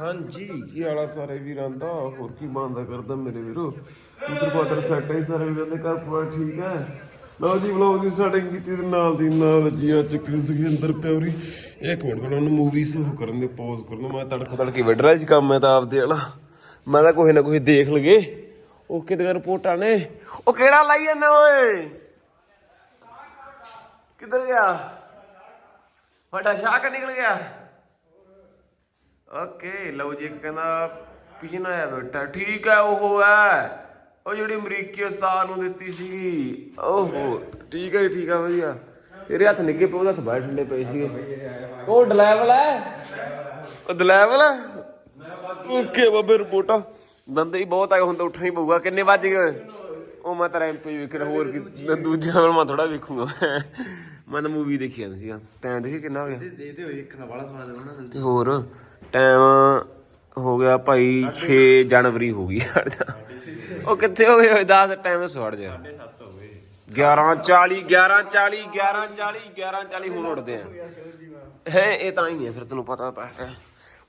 ਹਾਂਜੀ ਕੀ ਹਾਲਾ ਸਾਰੇ ਵੀਰਾਂ ਦਾ, ਹੋਰ ਕੀ ਬੰਦਾ ਕਰਦਾ ਮੇਰੇ ਵੀਰੋ। ਉਧਰ ਪਾਤਰ ਸੈਟ ਹੈ ਸਾਰੇ ਵੀਰਾਂ ਦੇ ਘਰ ਪੂਰਾ ਠੀਕ ਹੈ? ਲਓ ਜੀ ਵਲੌਗ ਦੀ ਸਟਾਰਟਿੰਗ ਕੀਤੀ ਤੇ ਨਾਲ ਦੀ ਨਾਲ ਜੀ ਅੱਜ ਕ੍ਰਿਸ ਅੰਦਰ ਪਿਓਰੀ। ਇੱਕ ਮਿੰਟ ਕੋਲ ਉਹਨੂੰ ਮੂਵੀ ਸ਼ੁਰੂ ਕਰਨ ਦੇ ਪੌਜ਼ ਕਰਨ ਮੈਂ ਤੜਕ ਤੜਕੇ ਵੱਢ ਰਿਹਾ ਸੀ ਕੰਮ, ਮੈਂ ਤਾਂ ਆਪਦੇ ਵਾਲਾ ਮੈਂ ਤਾਂ ਕੋਈ ਨਾ ਕੋਈ ਦੇਖ ਲਗੇ। ਉਹ ਕਿਤੇ ਰਿਪੋਰਟਾਂ ਨੇ ਉਹ ਕਿਹੜਾ ਲਾਈ ਜਾਂਦਾ ਓਏ? ਕਿੱਧਰ ਗਿਆ? ਵੱਡਾ ਸ਼ਾਹ ਕਾ ਨਿਕਲ ਗਿਆ। ਓਕੇ ਲਓ ਜੀ ਕਹਿੰਦਾ ਪੀਣ ਆਇਆ ਬੇਟਾ? ਠੀਕ ਹੈ ਉਹ ਹੈ। ਉਹ ਜਿਹੜੀ ਅਮਰੀਕੀ ਉਸਤਾਦ ਨੂੰ ਦਿੱਤੀ ਸੀ ਓਹੋ ਠੀਕ ਹੈ ਜੀ, ਠੀਕ ਹੈ ਵਧੀਆ। ਤੇਰੇ ਹੱਥ ਨਿੱਗੇ ਪਏ ਉਹਦੇ ਹੱਥ ਬਾਹਰ ਠੰਡੇ ਪਏ ਸੀਗੇ। ਉਹ ਡਲੈਵਲ ਹੈ? ਉਹ ਡਲੈਵਲ ਹੈ? ਓਕੇ ਬਾਬੇ ਰਿਪੋਰਟਾਂ। ਬੰਦੇ ਹੀ ਬਹੁਤ ਆਏ ਹੁਣ ਤਾਂ ਉੱਠਣਾ ਹੀ ਪਊਗਾ। ਕਿੰਨੇ ਵੱਜ ਗਏ? ਉਹ ਮੈਂ ਤਾਂ ਰੈਂਪ ਵੇਖ ਰਿਹਾ ਹੋਰ ਕੀ ਦੂਜਾ ਵਾਲਾ ਮੈਂ ਥੋੜਾ ਵੇਖੂਗਾ। ਮੈਂ ਤਾਂ ਮੂਵੀ ਦੇਖੀ ਜਾਂਦੀ ਸੀਗਾ ਟਾਈਮ ਦੇਖੀ ਕਿੰਨਾ ਹੋ ਗਿਆ? ਦੇ ਦੇ ਹੋਏ ਇੱਕ ਨਾ ਬੜਾ ਸਵਾਦ ਆਉਣਾ ਤੇ ਹੋਰ? ਟਾਈਮ ਹੋ ਗਿਆ ਭਾਈ 6 ਜਨਵਰੀ ਹੋ ਗਈ। ਹਟ ਜਾ ਉਹ ਕਿੱਥੇ ਹੋ ਗਏ? 10 ਟਾਈਮ ਤੋਂ ਸਵੜ ਜਾ 11:40 11:40 11:40 11:40 ਹੁਣ ਉੱਠਦੇ ਆ। ਹੈ, ਇਹ ਤਾਂ ਹੀ ਹੈ, ਫਿਰ ਤੈਨੂੰ ਪਤਾ ਤਾਂ ਹੈ।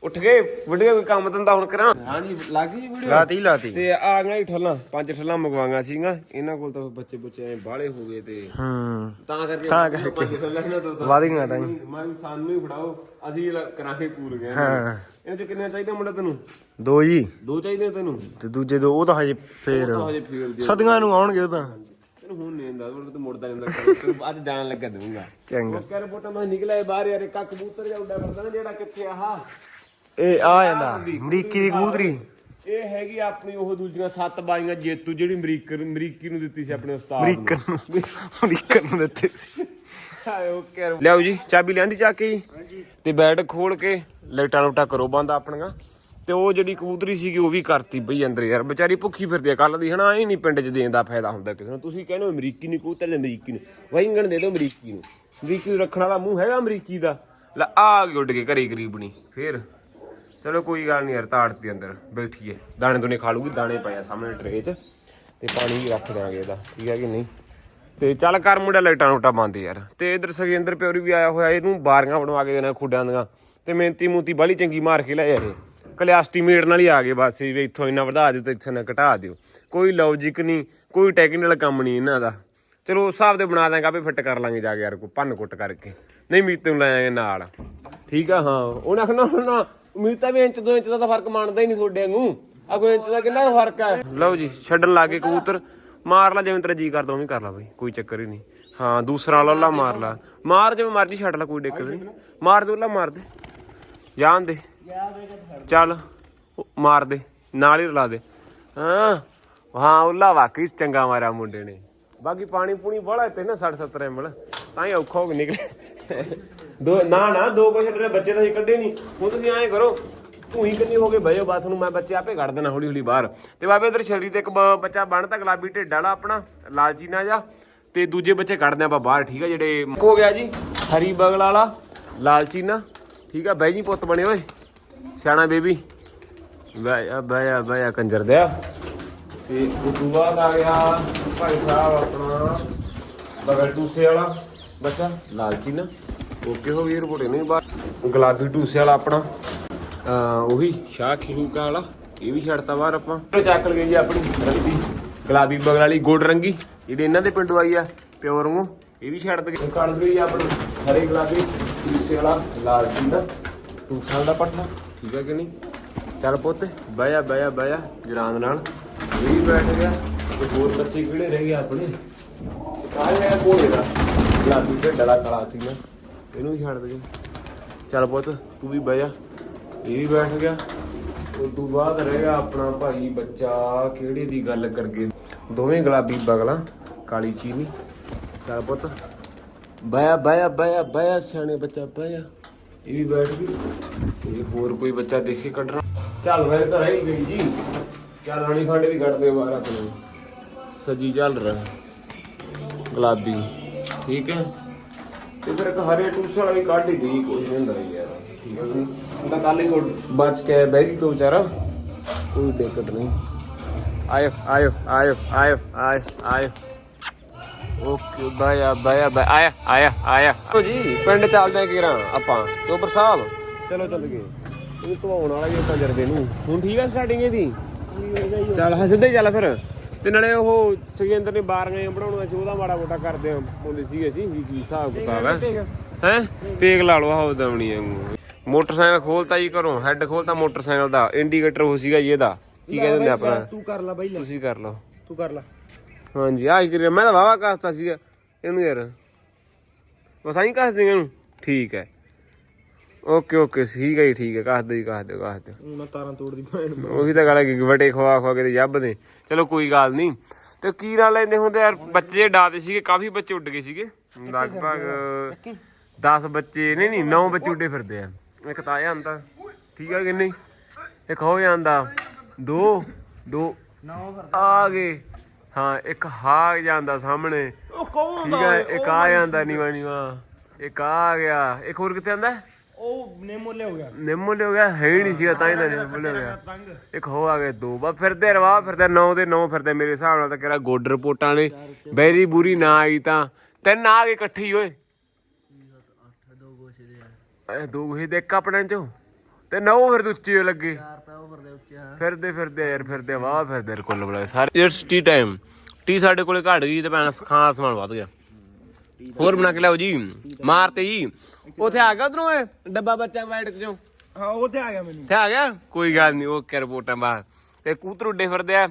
ਉੱਠ ਗਏ ਵੀਡੀਓ ਕੋਈ ਕੰਮ ਧੰਦਾ ਹੁਣ ਕਰਾਂ। ਹਾਂਜੀ ਲੱਗ ਗਈ ਵੀਡੀਓ ਲਾਤੀ ਲਾਤੀ। ਤੇ ਆ ਗਈਆਂ ਠੱਲਾਂ ਪੰਜ ਠੱਲਾਂ ਮੰਗਵਾਈਆਂ ਸੀਗਾ ਇਹਨਾਂ ਕੋਲ ਤਾਂ ਬੱਚੇ ਬੁੱਚੇ ਐ ਬਾਹਲੇ ਹੋ ਗਏ ਤੇ ਹੂੰ। ਤਾਂ ਕਰਕੇ ਤਾਂ ਪੰਜ ਠੱਲਾਂ ਇਹਨਾਂ ਤੋਂ ਤਾਂ- ਵਧ ਗਈਆਂ ਤਾਂ। ਮੈਂ ਵੀ ਸਾਨੂੰ ਹੀ ਫੜਾਓ ਅਸੀਂ ਕਰਾਂਗੇ ਪੂਰ ਗਏ। ਹਾਂ। ਇਹਨਾਂ ਚ ਕਿੰਨੇ ਚਾਹੀਦੇ ਮੁੰਡਾ ਤੈਨੂੰ? ਦੋ ਜੀ। ਦੋ ਚਾਹੀਦੇ ਤੈਨੂੰ? ਤੇ ਦੂਜੇ ਦੋ ਉਹ ਤਾਂ ਹਜੇ ਫੇਰ ਸਦੀਆਂ ਨੂੰ ਆਉਣਗੇ ਉਹ ਤਾਂ। ਤੈਨੂੰ ਹੁਣ ਨਹੀਂ ਆਂਦਾ ਉਹ ਤੂੰ ਮੁੜਦਾ ਜਾਂਦਾ ਤੈਨੂੰ ਅੱਜ ਜਾਣ ਲੱਗਾ ਦੂੰਗਾ ਚੰਗਾ। ਕਹਿ ਰਿਪੋਰਟਾਂ ਮੈਂ ਨਿਕਲਿਆ ਬਾਹਰ ਯਾਰ ਇੱਕ ਆਹ ਕਬੂਤਰ ਜਿਹਾ ਉੱਡਿਆ ਫਿਰਦਾ ਨਾ ਜਿਹੜਾ ਕਿੱਥੇ ਆਹ। ਇਹ ਆ ਜਾਂਦਾ। ਅਮਰੀਕੀ ਦੀ ਕਬੂਤਰੀ। ਇਹ ਹੈਗੀ ਆਪਣੀ ਉਹ ਦੂਜੀਆਂ ਸੱਤ ਬਾਈਆਂ ਜੇਤੂ ਜਿਹੜੀ ਅਮਰੀਕ ਅਮਰੀਕੀ ਨੂੰ ਦਿੱਤੀ ਸੀ ਆਪਣੇ ਉਸਤਾਦ ਨੂੰ। ਅਮਰੀਕਨ ਨੂੰ। ਅਮਰੀਕਨ ਨੂੰ ਦਿੱਤੇ ਸੀ। ਹਾਏ ਉਹ ਕਹਿ ਲਿਆਓ ਜੀ ਚਾਬੀ ਲਿਆਂਦੀ ਚੱਕ ਕੇ ਜੀ। ਤੇ ਬੈਡ ਖੋਲ ਕੇ ਲਾਈਟਾਂ ਲੂਟਾਂ ਕਰੋ ਬੰਦ ਆਪਣੀਆਂ। ਤੇ ਉਹ ਜਿਹੜੀ ਕਬੂਤਰੀ ਸੀਗੀ ਉਹ ਵੀ ਕਰਤੀ ਬਈ ਅੰਦਰ ਯਾਰ। ਵਿਚਾਰੀ ਭੁੱਖੀ ਫਿਰਦੀ ਆ। ਕੱਲ ਦੀ ਹਨਾ ਇਹ ਨਹੀਂ ਪਿੰਡ 'ਚ ਦੇਣ ਦਾ ਫਾਇਦਾ ਹੁੰਦਾ ਕਿਸੇ ਨੂੰ। ਤੁਸੀਂ ਕਹਿੰਦੇ ਹੋ ਅਮਰੀਕੀ ਨੂੰ ਕਬੂਤਰ ਅਮਰੀਕੀ ਨੂੰ। ਵਹਿੰਗਣ ਦੇ ਦਿਓ ਅਮਰੀਕੀ ਨੂੰ। ਅਮਰੀਕੀ ਨੂੰ ਰੱਖਣ ਵਾਲਾ ਮੂੰਹ ਹੈਗਾ ਅਮਰੀਕੀ ਦਾ। ਲੈ ਆ ਗਈ ਉੱਡ ਕੇ ਘਰੇ ਗਰੀਬਣੀ। ਫੇਰ। ਚਲੋ ਕੋਈ ਗੱਲ ਨਹੀਂ ਯਾਰ ਤਾੜਤੀ ਅੰਦਰ ਬੈਠੀਏ ਦਾਣੇ ਦੁਨੇ ਖਾ ਲੂਗੀ, ਦਾਣੇ ਪਏ ਆ ਸਾਹਮਣੇ ਟਰੇ 'ਚ, ਤੇ ਪਾਣੀ ਵੀ ਰੱਖ ਦਿਆਂਗੇ ਇਹਦਾ, ਠੀਕ ਹੈ ਕਿ ਨਹੀਂ? ਤੇ ਚੱਲ ਕਰ ਮੁੰਡਾ, ਲਾਈਟਾਂ ਲੂਟਾਂ ਬੰਦ ਯਾਰ। ਤੇ ਇਧਰ ਸਗਿੰਦਰ ਪਿਓਰੀ ਵੀ ਆਇਆ ਹੋਇਆ, ਇਹਨੂੰ ਬਾਰੀਆਂ ਬਣਵਾ ਕੇ ਦੇਣਾ ਖੁੱਡਾਂ ਦੀਆਂ, ਤੇ ਮਿਹਨਤੀ ਮੂਤੀ ਬਾਲੀ ਚੰਗੀ ਮਾਰ ਕੇ ਲਿਆ ਇਹ। ਕਲਿਆਸਟੀ ਮੇੜ ਨਾਲ ਹੀ ਆ ਗਏ ਬਸ, ਵੀ ਇੱਥੋਂ ਇੰਨਾ ਵਧਾ ਦਿਓ ਤੇ ਇੱਥੇ ਨਾ ਘਟਾ ਦਿਓ। ਕੋਈ ਲੌਜੀਕ ਨਹੀਂ ਕੋਈ ਟੈਕਨੀਕਲ ਕੰਮ ਨਹੀਂ ਇਹਨਾਂ ਦਾ। ਚਲੋ, ਉਸ ਹਿਸਾਬ ਦੇ ਬਣਾ ਦਾਂਗੇ ਆਪੇ ਫਿੱਟ ਕਰ ਲਾਂਗੇ ਜਾ ਕੇ ਯਾਰ, ਕੋਈ ਭੰਨ ਕੁੱਟ ਕਰਕੇ। ਨਹੀਂ, ਮੀਤ ਨੂੰ ਲੈ ਜਾਾਂਗੇ ਨਾਲ। ਠੀਕ ਆ, ਹਾਂ ਉਹਨੇ ਆਖਣਾ ਨਾ ਮੀਤਾ ਵੀ ਇੰਚ, ਦੋ ਇੰਚ ਦਾ ਤਾਂ ਫ਼ਰਕ ਮੰਨਦਾ ਹੀ ਨਹੀਂ ਤੁਹਾਡੇ ਵਾਂਗੂ। ਆ ਕੋਈ ਇੰਚ ਦਾ ਕਿੰਨਾ ਫ਼ਰਕ ਹੈ? ਲਓ ਜੀ, ਛੱਡਣ ਲੱਗੇ ਕਬੂਤਰ। ਮਾਰ ਲਾ ਜਿਵੇਂ ਤੇਰਾ ਜੀ ਕਰਦਾ, ਉਵੇਂ ਕਰ ਲਾ ਬਈ, ਕੋਈ ਚੱਕਰ ਹੀ ਨਹੀਂ। ਹਾਂ, ਦੂਸਰਾ ਲੱਲਾ ਮਾਰ ਲਾ। ਮਾਰ ਜਿਵੇਂ ਮਰਜ਼ੀ ਛੱਡ ਲਾ, ਕੋਈ ਦਿੱਕਤ ਨਹੀਂ। ਮਾਰ ਦੇ, ਉੱਲਾ ਮਾਰ ਦੇ। ਜਾਣ ਦੇ। ਚੱਲ, ਉਹ ਮਾਰ ਦੇ, ਨਾਲ ਹੀ ਰਲਾ ਦੇ। ਹਾਂ ਹਾਂ, ਉੱਲਾ ਵਾਕਈ ਚੰਗਾ ਮਾਰਿਆ ਮੁੰਡੇ ਨੇ। ਬਾਕੀ ਪਾਣੀ ਪੂਣੀ ਬੜਾ ਤੇ ਨਾ 60 70 ਐਮਲ ਤਾਂ ਹੀ ਔਖਾ ਹੋ ਕੇ ਨਿਕਲੇ ਦੋ ਨਾ ਨਾ, ਦੋ ਕੁ ਛੱਡਣੇ ਬੱਚੇ ਤਾਂ ਅਸੀਂ ਕੱਢੇ ਨਹੀਂ। ਹੁਣ ਤੁਸੀਂ ਐਂ ਕਰੋ, ਤੂੰ ਕੰਨੀ ਹੋ ਕੇ ਬਹਿਓ ਬਸ ਨੂੰ ਮੈਂ ਬੱਚੇ ਆਪੇ ਕੱਢ ਦੇਣਾ ਹੌਲੀ ਹੌਲੀ ਬਾਹਰ। ਤੇ ਬਾਬੇ ਉਧਰ ਛਤਰੀ ਤੇ ਇੱਕ ਬ- ਬੱਚਾ ਬਣਤਾ ਗੁਲਾਬੀ ਢਿੱਡ ਵਾਲਾ ਆਪਣਾ, ਲਾਲਚੀ ਨਾ ਜਾ। ਤੇ ਦੂਜੇ ਬੱਚੇ ਕੱਢਦੇ ਆਪਾਂ ਬਾਹਰ, ਠੀਕ ਆ, ਜਿਹੜੇ ਹੋ ਗਿਆ ਜੀ, ਹਰੀ ਬਗਲ ਵਾਲਾ, ਲਾਲਚੀ ਨਾ, ਠੀਕ ਆ, ਬਹਿ ਜੀ ਪੁੱਤ ਬਣੇ, ਓਏ। ਸਿਆਣਾ ਬੇਬੀ। ਬਾਇਆ ਬਾਇਆ ਬਾਇਆ ਕੰਜਰ ਦਿਆ ਤੇ ਉਸ ਤੋਂ ਬਾਅਦ ਆ ਗਿਆ ਭਾਈ ਸਾਹਿਬ ਆਪਣਾ ਬਗਲ ਟੂਸੇ ਵਾਲਾ ਬੱਚਾ, ਲਾਲਚੀ ਨਾ। ਓਕੇ ਹੋ ਗਈ ਰਿਪੋਰਟ ਨਹੀਂ ਬਾਹਰ। ਗੁਲਾਬੀ ਟੂਸੇ ਵਾਲਾ ਆਪਣਾ। ਉਹੀ ਸ਼ਾਹ ਖਿਲੂਕਾ ਵਾਲਾ ਇਹ ਵੀ ਛੱਡਤਾ ਬਾਹਰ ਆਪਾਂ। ਚੱਕ ਲਗੇ ਜੀ ਆਪਣੀ। ਰੰਗੀ ਗੁਲਾਬੀ ਬਗਲ ਵਾਲੀ ਗੋਡ ਰੰਗੀ ਜਿਹੜੀ ਇਹਨਾਂ ਦੇ ਪਿੰਡੋਂ ਆਈ ਆ ਪਿਓਰ ਨੂੰ ਇਹ ਵੀ ਛੱਡ ਦਗੇ। ਕੱਢ ਦਈ ਆਪਣੀ ਹਰੇ ਗੁਲਾਬੀ ਟੂਸੇ ਵਾਲਾ ਲਾਲਚੀ ਦਾ ਟੂਸਾਂ ਦਾ ਪੱਠਾ। ਠੀਕ ਹੈ ਕਿ ਨਹੀਂ? ਚੱਲ ਪੁੱਤ ਬਾਇਆ ਬਾਇਆ ਬਾਇਆ ਜਰਾਂਦ ਨਾਲ। ਇਹ ਵੀ ਬੈਠ ਗਿਆ। ਤੇ ਹੋਰ ਬੱਚੇ ਕਿਹੜੇ ਰਹਿ ਗਏ ਆਪਣੇ? ਕਾਹੇ ਕੋਲੇ ਦਾ ਗੁਲਾਬੀ ਤੇ ਡਲਾ ਕਾਲਾ ਸੀ ਨਾ ਇਹਨੂੰ ਵੀ ਛੱਡ ਦੇ। ਚੱਲ ਪੁੱਤ, ਤੂੰ ਵੀ ਬਹਿ ਜਾ। ਇਹ ਵੀ ਬੈਠ ਗਿਆ। ਉਸ ਤੋਂ ਬਾਅਦ ਰਹਿ ਆਪਣਾ ਭਾਈ ਬੱਚਾ, ਕਿਹੜੇ ਦੀ ਗੱਲ ਕਰਗੇ? ਦੋਵੇਂ ਗੁਲਾਬੀ ਬਗਲਾਂ, ਕਾਲੀ ਚੀਨੀ। ਚੱਲ ਪੁੱਤ। ਬਾਇਆ ਬਾਇਆ ਬਾਇਆ ਬਾਇਆ ਸਿਆਣੇ ਬੱਚਾ ਬਾਇਆ ਇਹ ਵੀ ਬੈਠ ਗਈ। ਤੇ ਹੋਰ ਕੋਈ ਬੱਚਾ ਦੇਖੇ ਕੱਢਣਾ। ਚੱਲ ਮੈਂ ਤਾਂ ਰਹਿ ਗਈ ਜੀ। ਚੱਲ ਹਣੀ ਖੰਡ ਵੀ ਕੱਢ ਦੇ ਬਾਹਰ ਆਪਣੇ। ਸਜੀ ਚੱਲ ਰਿਹਾ। ਗੁਲਾਬੀ। ਠੀਕ ਹੈ। ਤੇ ਫਿਰ ਇੱਕ ਹਰੇ ਟੂਸ ਵਾਲਾ ਵੀ ਕੱਢ ਹੀ ਦੇਈ ਕੋਈ ਨਹੀਂ ਹੁੰਦਾ ਯਾਰ। ਠੀਕ ਹੈ ਜੀ। ਉਹਦਾ ਕੱਲ ਹੀ ਬਚ ਕੇ ਬੈਰੀ ਤੋਂ ਵਿਚਾਰਾ। ਕੋਈ ਦਿੱਕਤ ਨਹੀਂ। ਆਇਓ ਆਇਓ ਆਇਓ ਆਇਓ ਆਇਓ ਆਇਓ। ਓਕੇ ਬਾਇਆ ਬਾਇਆ ਬਾਇਆ ਆਇਆ ਆਇਆ ਆਇਆ। ਲਓ ਜੀ ਪਿੰਡ ਚੱਲਦੇ ਆ ਕਿਰਾਂ ਆਪਾਂ? ਚੋਬਰ ਸਾਹਿਬ। ਚਲੋ ਚੱਲ ਗਏ। ਇਹ ਧਵਾਉਣ ਵਾਲਾ ਹੀ ਆ ਕੰਜਰ ਨੂੰ ਹੁਣ ਠੀਕ ਆ ਸਟਾਰਟਿੰਗ ਇਹਦੀ? ਚੱਲ ਹਾਂ ਸਿੱਧਾ ਚੱਲ ਫਿਰ। ਤੇ ਨਾਲੇ ਉਹ ਸੁਖਜਿੰਦਰ ਨੇ ਬਾਰੀਆਂ ਬਣਾਉਣਾ ਸੀ ਉਹਦਾ ਮਾੜਾ ਮੋਟਾ ਕਰਦੇ ਆ ਬੋਲੇ ਸੀ ਅਸੀਂ ਵੀ ਕੀ ਹਿਸਾਬ ਕਿਤਾਬ ਹੈ। ਹੈ? ਪੇਗ ਲਾ ਲਓ ਆਹ ਦਮਣੀ ਵਾਂਗੂ। ਮੋਟਰਸਾਈਕਲ ਖੋਲਤਾ ਜੀ ਘਰੋਂ ਹੈੱਡ ਖੋਲਤਾ ਮੋਟਰਸਾਈਕਲ ਦਾ ਇੰਡੀਕੇਟਰ ਉਹ ਸੀਗਾ ਜੀ ਇਹਦਾ। ਕੀ ਕਹਿੰਦੇ ਹੁੰਦੇ ਆਪਣਾ? ਤੂੰ ਕਰ ਲੈ ਬਾਈ ਤੁਸੀਂ ਕਰ ਲਓ। ਤੂੰ ਕਰ ਲੈ। ਹਾਂਜੀ ਆਹ ਹੀ ਕਰਿਆ ਮੈਂ ਤਾਂ ਵਾਵਾ ਕਾਸਤਾ ਸੀਗਾ। ਇਹਨੂੰ ਯਾਰ। ਬਸ ਕਾਸ ਦੇ ਇਹਨੂੰ। ਠੀਕ ਹੈ। ਓਕੇ ਓਕੇ ਠੀਕ ਹੈ ਜੀ ਠੀਕ ਹੈ ਕਾਸ ਦੇ ਜੀ ਕਾਸ ਦੇ ਕਾਸ ਦੇ ਹੁਣ ਮੈਂ ਤਾਰਾਂ ਤੋੜਦੀ ਭੈਣ ਨੂੰ। ਉਹੀ ਤਾਂ ਗੱਲ ਹੈ ਕਿ ਵਟੇ ਖਵਾ ਖਵਾ ਕੇ ਤੇ ਜੱਬ ਦੇ। ਚਲੋ ਕੋਈ ਗੱਲ ਨਹੀਂ। ਤੇ ਕੀ ਨਾਲ ਲੈਂਦੇ ਹੁੰਦੇ ਯਾਰ ਬੱਚੇ ਡਾਦੇ ਸੀਗੇ ਕਾਫੀ ਬੱਚੇ ਉੱਡ ਗਏ ਸੀਗੇ। ਲਗਭਗ 10 ਬੱਚੇ ਨਹੀਂ ਨਹੀਂ 9 ਬੱਚੇ ਉੱਡੇ ਫਿਰਦੇ ਆ। ਇੱਕ ਤਾਂ ਆਇਆ ਹੁੰਦਾ ਠੀਕ ਆ ਕਿ ਨਹੀਂ? ਇੱਕ ਹੋ ਜਾਂਦਾ ਦੋ ਦੋ ਆ ਗਏ। ਹਾਂ ਇੱਕ ਹਾ ਜਾਂਦਾ ਸਾਹਮਣੇ। ਉਹ ਕੌਣ ਠੀਕ ਇੱਕ ਆ ਜਾਂਦਾ ਨੀਵਾ ਨੀਵਾ। ਇੱਕ ਆ ਗਿਆ। ਇੱਕ ਹੋਰ ਕਿੱਥੇ ਆਂਦਾ? ਉਹ ਨੇਮੋ ਹੋ ਗਿਆ ਨਿੰਮੋ ਹੋ ਗਿਆ ਹੈ ਹੀ ਨਹੀਂ ਸੀਗਾ, ਤਾਂ ਹੀ ਤਾਂ ਨਿੰਮੋ ਹੋ ਗਿਆ ਤੰਗ ਇੱਕ ਹੋ ਆ ਗਏ ਦੋ ਬਾ ਫਿਰਦੇ ਰਵਾ, ਫਿਰਦੇ ਨੌ ਦੇ ਨੌ ਫਿਰਦੇ ਮੇਰੇ ਹਿਸਾਬ ਨਾਲ ਤਾਂ ਕਿਹੜਾ ਗੋਡ ਰਿਪੋਰਟਾਂ ਨੇ। ਬੈਰੀ ਬੁਰੀ ਨਾ ਆਈ ਤਾਂ, ਤਿੰਨ ਆ ਗਏ ਇਕੱਠੇ ਹੀ, ਓਏ। ਇਹ ਦੋ ਗੋਹੇ ਦੇ ਇੱਕ ਆਪਣੇ ਚੋਂ। ਤੇ ਨੌ ਫਿਰ ਉੱਚੇ ਲੱਗੇ। ਫਿਰਦੇ ਫਿਰਦੇ ਯਾਰ, ਫਿਰਦੇ ਵਾਹ, ਫਿਰਦੇ ਕੁੱਲ ਬੜਾ ਸਾਰੇ ਇਟਸ ਟੀ ਟਾਈਮ ਟੀ ਸਾਡੇ ਕੋਲੇ ਘਟ ਗਈ, ਤੇ ਭੈਣ, ਖਾਣ ਸਮਾਨ ਵੱਧ ਗਿਆ। ਹੋਰ ਬਣਾ ਕੇ ਲਿਆਓ ਜੀ। ਮਾਰਤੇ ਜੀ। ਉਥੇ ਆ ਗਿਆ ਉਧਰੋਂ ਇਹ ਡੱਬਾ ਬੱਚਾ ਵਾਈਟ ਚੋਂ। ਹਾਂ ਉਹ ਤੇ ਆ ਗਿਆ ਮੈਨੂੰ। ਇੱਥੇ ਆ ਗਿਆ? ਕੋਈ ਗੱਲ ਨਹੀਂ ਉਹ ਕਰ ਰਿਪੋਰਟਾਂ ਬਾਹਰ ਤੇ ਕੂਤਰ ਉੱਡੇ ਫਿਰਦੇ ਆ।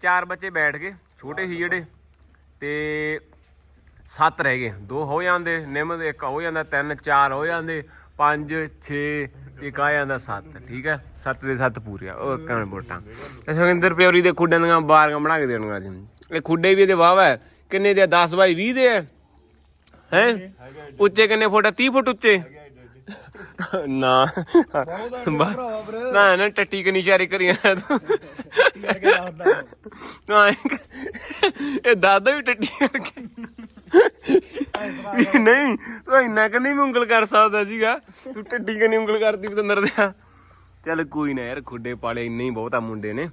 ਚਾਰ ਬੱਚੇ ਬੈਠ ਗਏ ਛੋਟੇ ਹੀ ਜਿਹੜੇ। ਤੇ ਸੱਤ ਰਹਿ ਗਏ। ਦੋ ਹੋ ਜਾਂਦੇ ਨਿੰਮ ਦੇ ਇੱਕ ਹੋ ਜਾਂਦਾ ਤਿੰਨ ਚਾਰ ਹੋ ਜਾਂਦੇ। ਪੰਜ 6 ਇੱਕ ਆ ਜਾਂਦਾ ਸੱਤ। ਠੀਕ ਹੈ ਸੱਤ ਦੇ ਸੱਤ ਪੂਰੇ ਆ। ਉਹ ਕਣ ਰਿਪੋਰਟਾਂ। ਤੇ ਸੁਖਿੰਦਰ ਪਿਓਰੀ ਦੇ ਖੁੱਡਾਂ ਦੀਆਂ ਬਾਰੀਆਂ ਬਣਾ ਕੇ ਦੇਣਗਾ ਅੱਜ। ਇਹ ਖੁੱਡੇ ਵੀ ਇਹਦੇ ਵਾਵਾ ਕਿੰਨੇ ਦੇ 10 ਬਾਈ 20 ਦੇ ਹੈ ਹੈ? ਉੱਚੇ ਕਿੰਨੇ ਫੁੱਟ ਆ? 30 ਫੁੱਟ ਉੱਚੇ? ਨਾ। ਨਾ ਨਾ ਟੱਟੀ ਕਨੀ ਚਾਰੀ ਕਰੀਆਂ ਤੂੰ। ਨਾ ਇਹ ਦਾਦਾ ਵੀ ਟੱਟੀ ਕਰਕੇ। ਨਹੀਂ ਤੂੰ ਇੰਨਾ ਕਿ ਨਹੀਂ ਉਂਗਲ ਕਰ ਸਕਦਾ ਸੀਗਾ। ਤੂੰ ਟੱਟੀ ਕਨੀ ਉਂਗਲ ਕਰਦੀ ਪਤੰਦਰ ਦਿਆ ਚੱਲ ਕੋਈ ਨਾ ਯਾਰ ਖੁੱਡੇ ਪਾਲੇ ਇੰਨੇ ਹੀ ਬਹੁਤਾ ਮੁੰਡੇ ਨੇ।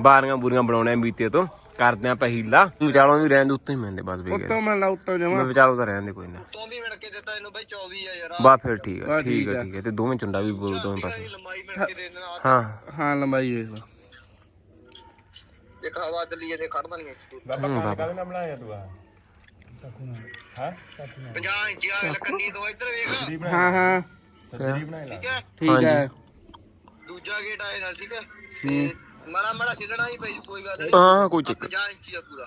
ਬਾਰੀਆਂ ਬੁਰੀਆਂ ਬਣਾਉਣੇ ਬੀਤੇ ਤੋਂ। ਕਰਦੇ ਆ ਪਹਿਲਾ ਵਿਚਾਲੋਂ ਵੀ ਰਹਿਣ ਦੇ ਉੱਤੇ ਹੀ ਮੈਂਦੇ ਬਸ ਵੀ ਗਏ ਮੈਂ ਲਾਉਤਾ ਜਮਾ। ਮੈਂ ਵਿਚਾਲੋ ਤਾਂ ਰਹਿਣ ਦੇ ਕੋਈ ਨਾ। ਤੋਂ ਵੀ ਮਿਣ ਕੇ ਦਿੱਤਾ ਇਹਨੂੰ ਬਾਈ 24 ਆ ਯਾਰ। ਬਾ ਫਿਰ ਠੀਕ ਹੈ ਠੀਕ ਹੈ ਠੀਕ ਹੈ ਤੇ ਦੋਵੇਂ ਚੁੰਡਾ ਵੀ ਬੋਲ ਦੋਵੇਂ ਪਾਸੇ। ਲੰਬਾਈ ਮਿਣ ਕੇ ਦੇ ਦੇਣਾ। ਹਾਂ। ਹਾਂ ਲੰਬਾਈ ਵੇਖ ਲਾ। ਇੱਕ ਹਵਾ ਖੜਦਾ ਨਹੀਂ ਇੱਥੇ ਹੂੰ ਬਾਬਾ। ਨਾਲ ਬਣਾਇਆ ਤੂੰ ਆ? ਹਾਂ? 50 ਇੰਚੀ ਆ ਕੰਨੀ ਤੋਂ ਇੱਧਰ ਵੇਖ। ਹਾਂ ਹਾਂ। ਠੀਕ ਹੈ? ਠੀਕ ਹੈ। ਦੂਜਾ ਗੇਟ ਆਏ ਨਾਲ ਠੀਕ ਹੈ। ਤੇ ਮਾੜਾ ਮਾੜਾ ਛਿੱਲਣਾ ਹੀ ਪਈ ਕੋਈ ਗੱਲ ਨਹੀਂ। ਹਾਂ ਕੋਈ ਚੱਕਰ 50 ਇੰਚੀ ਆ ਪੂਰਾ।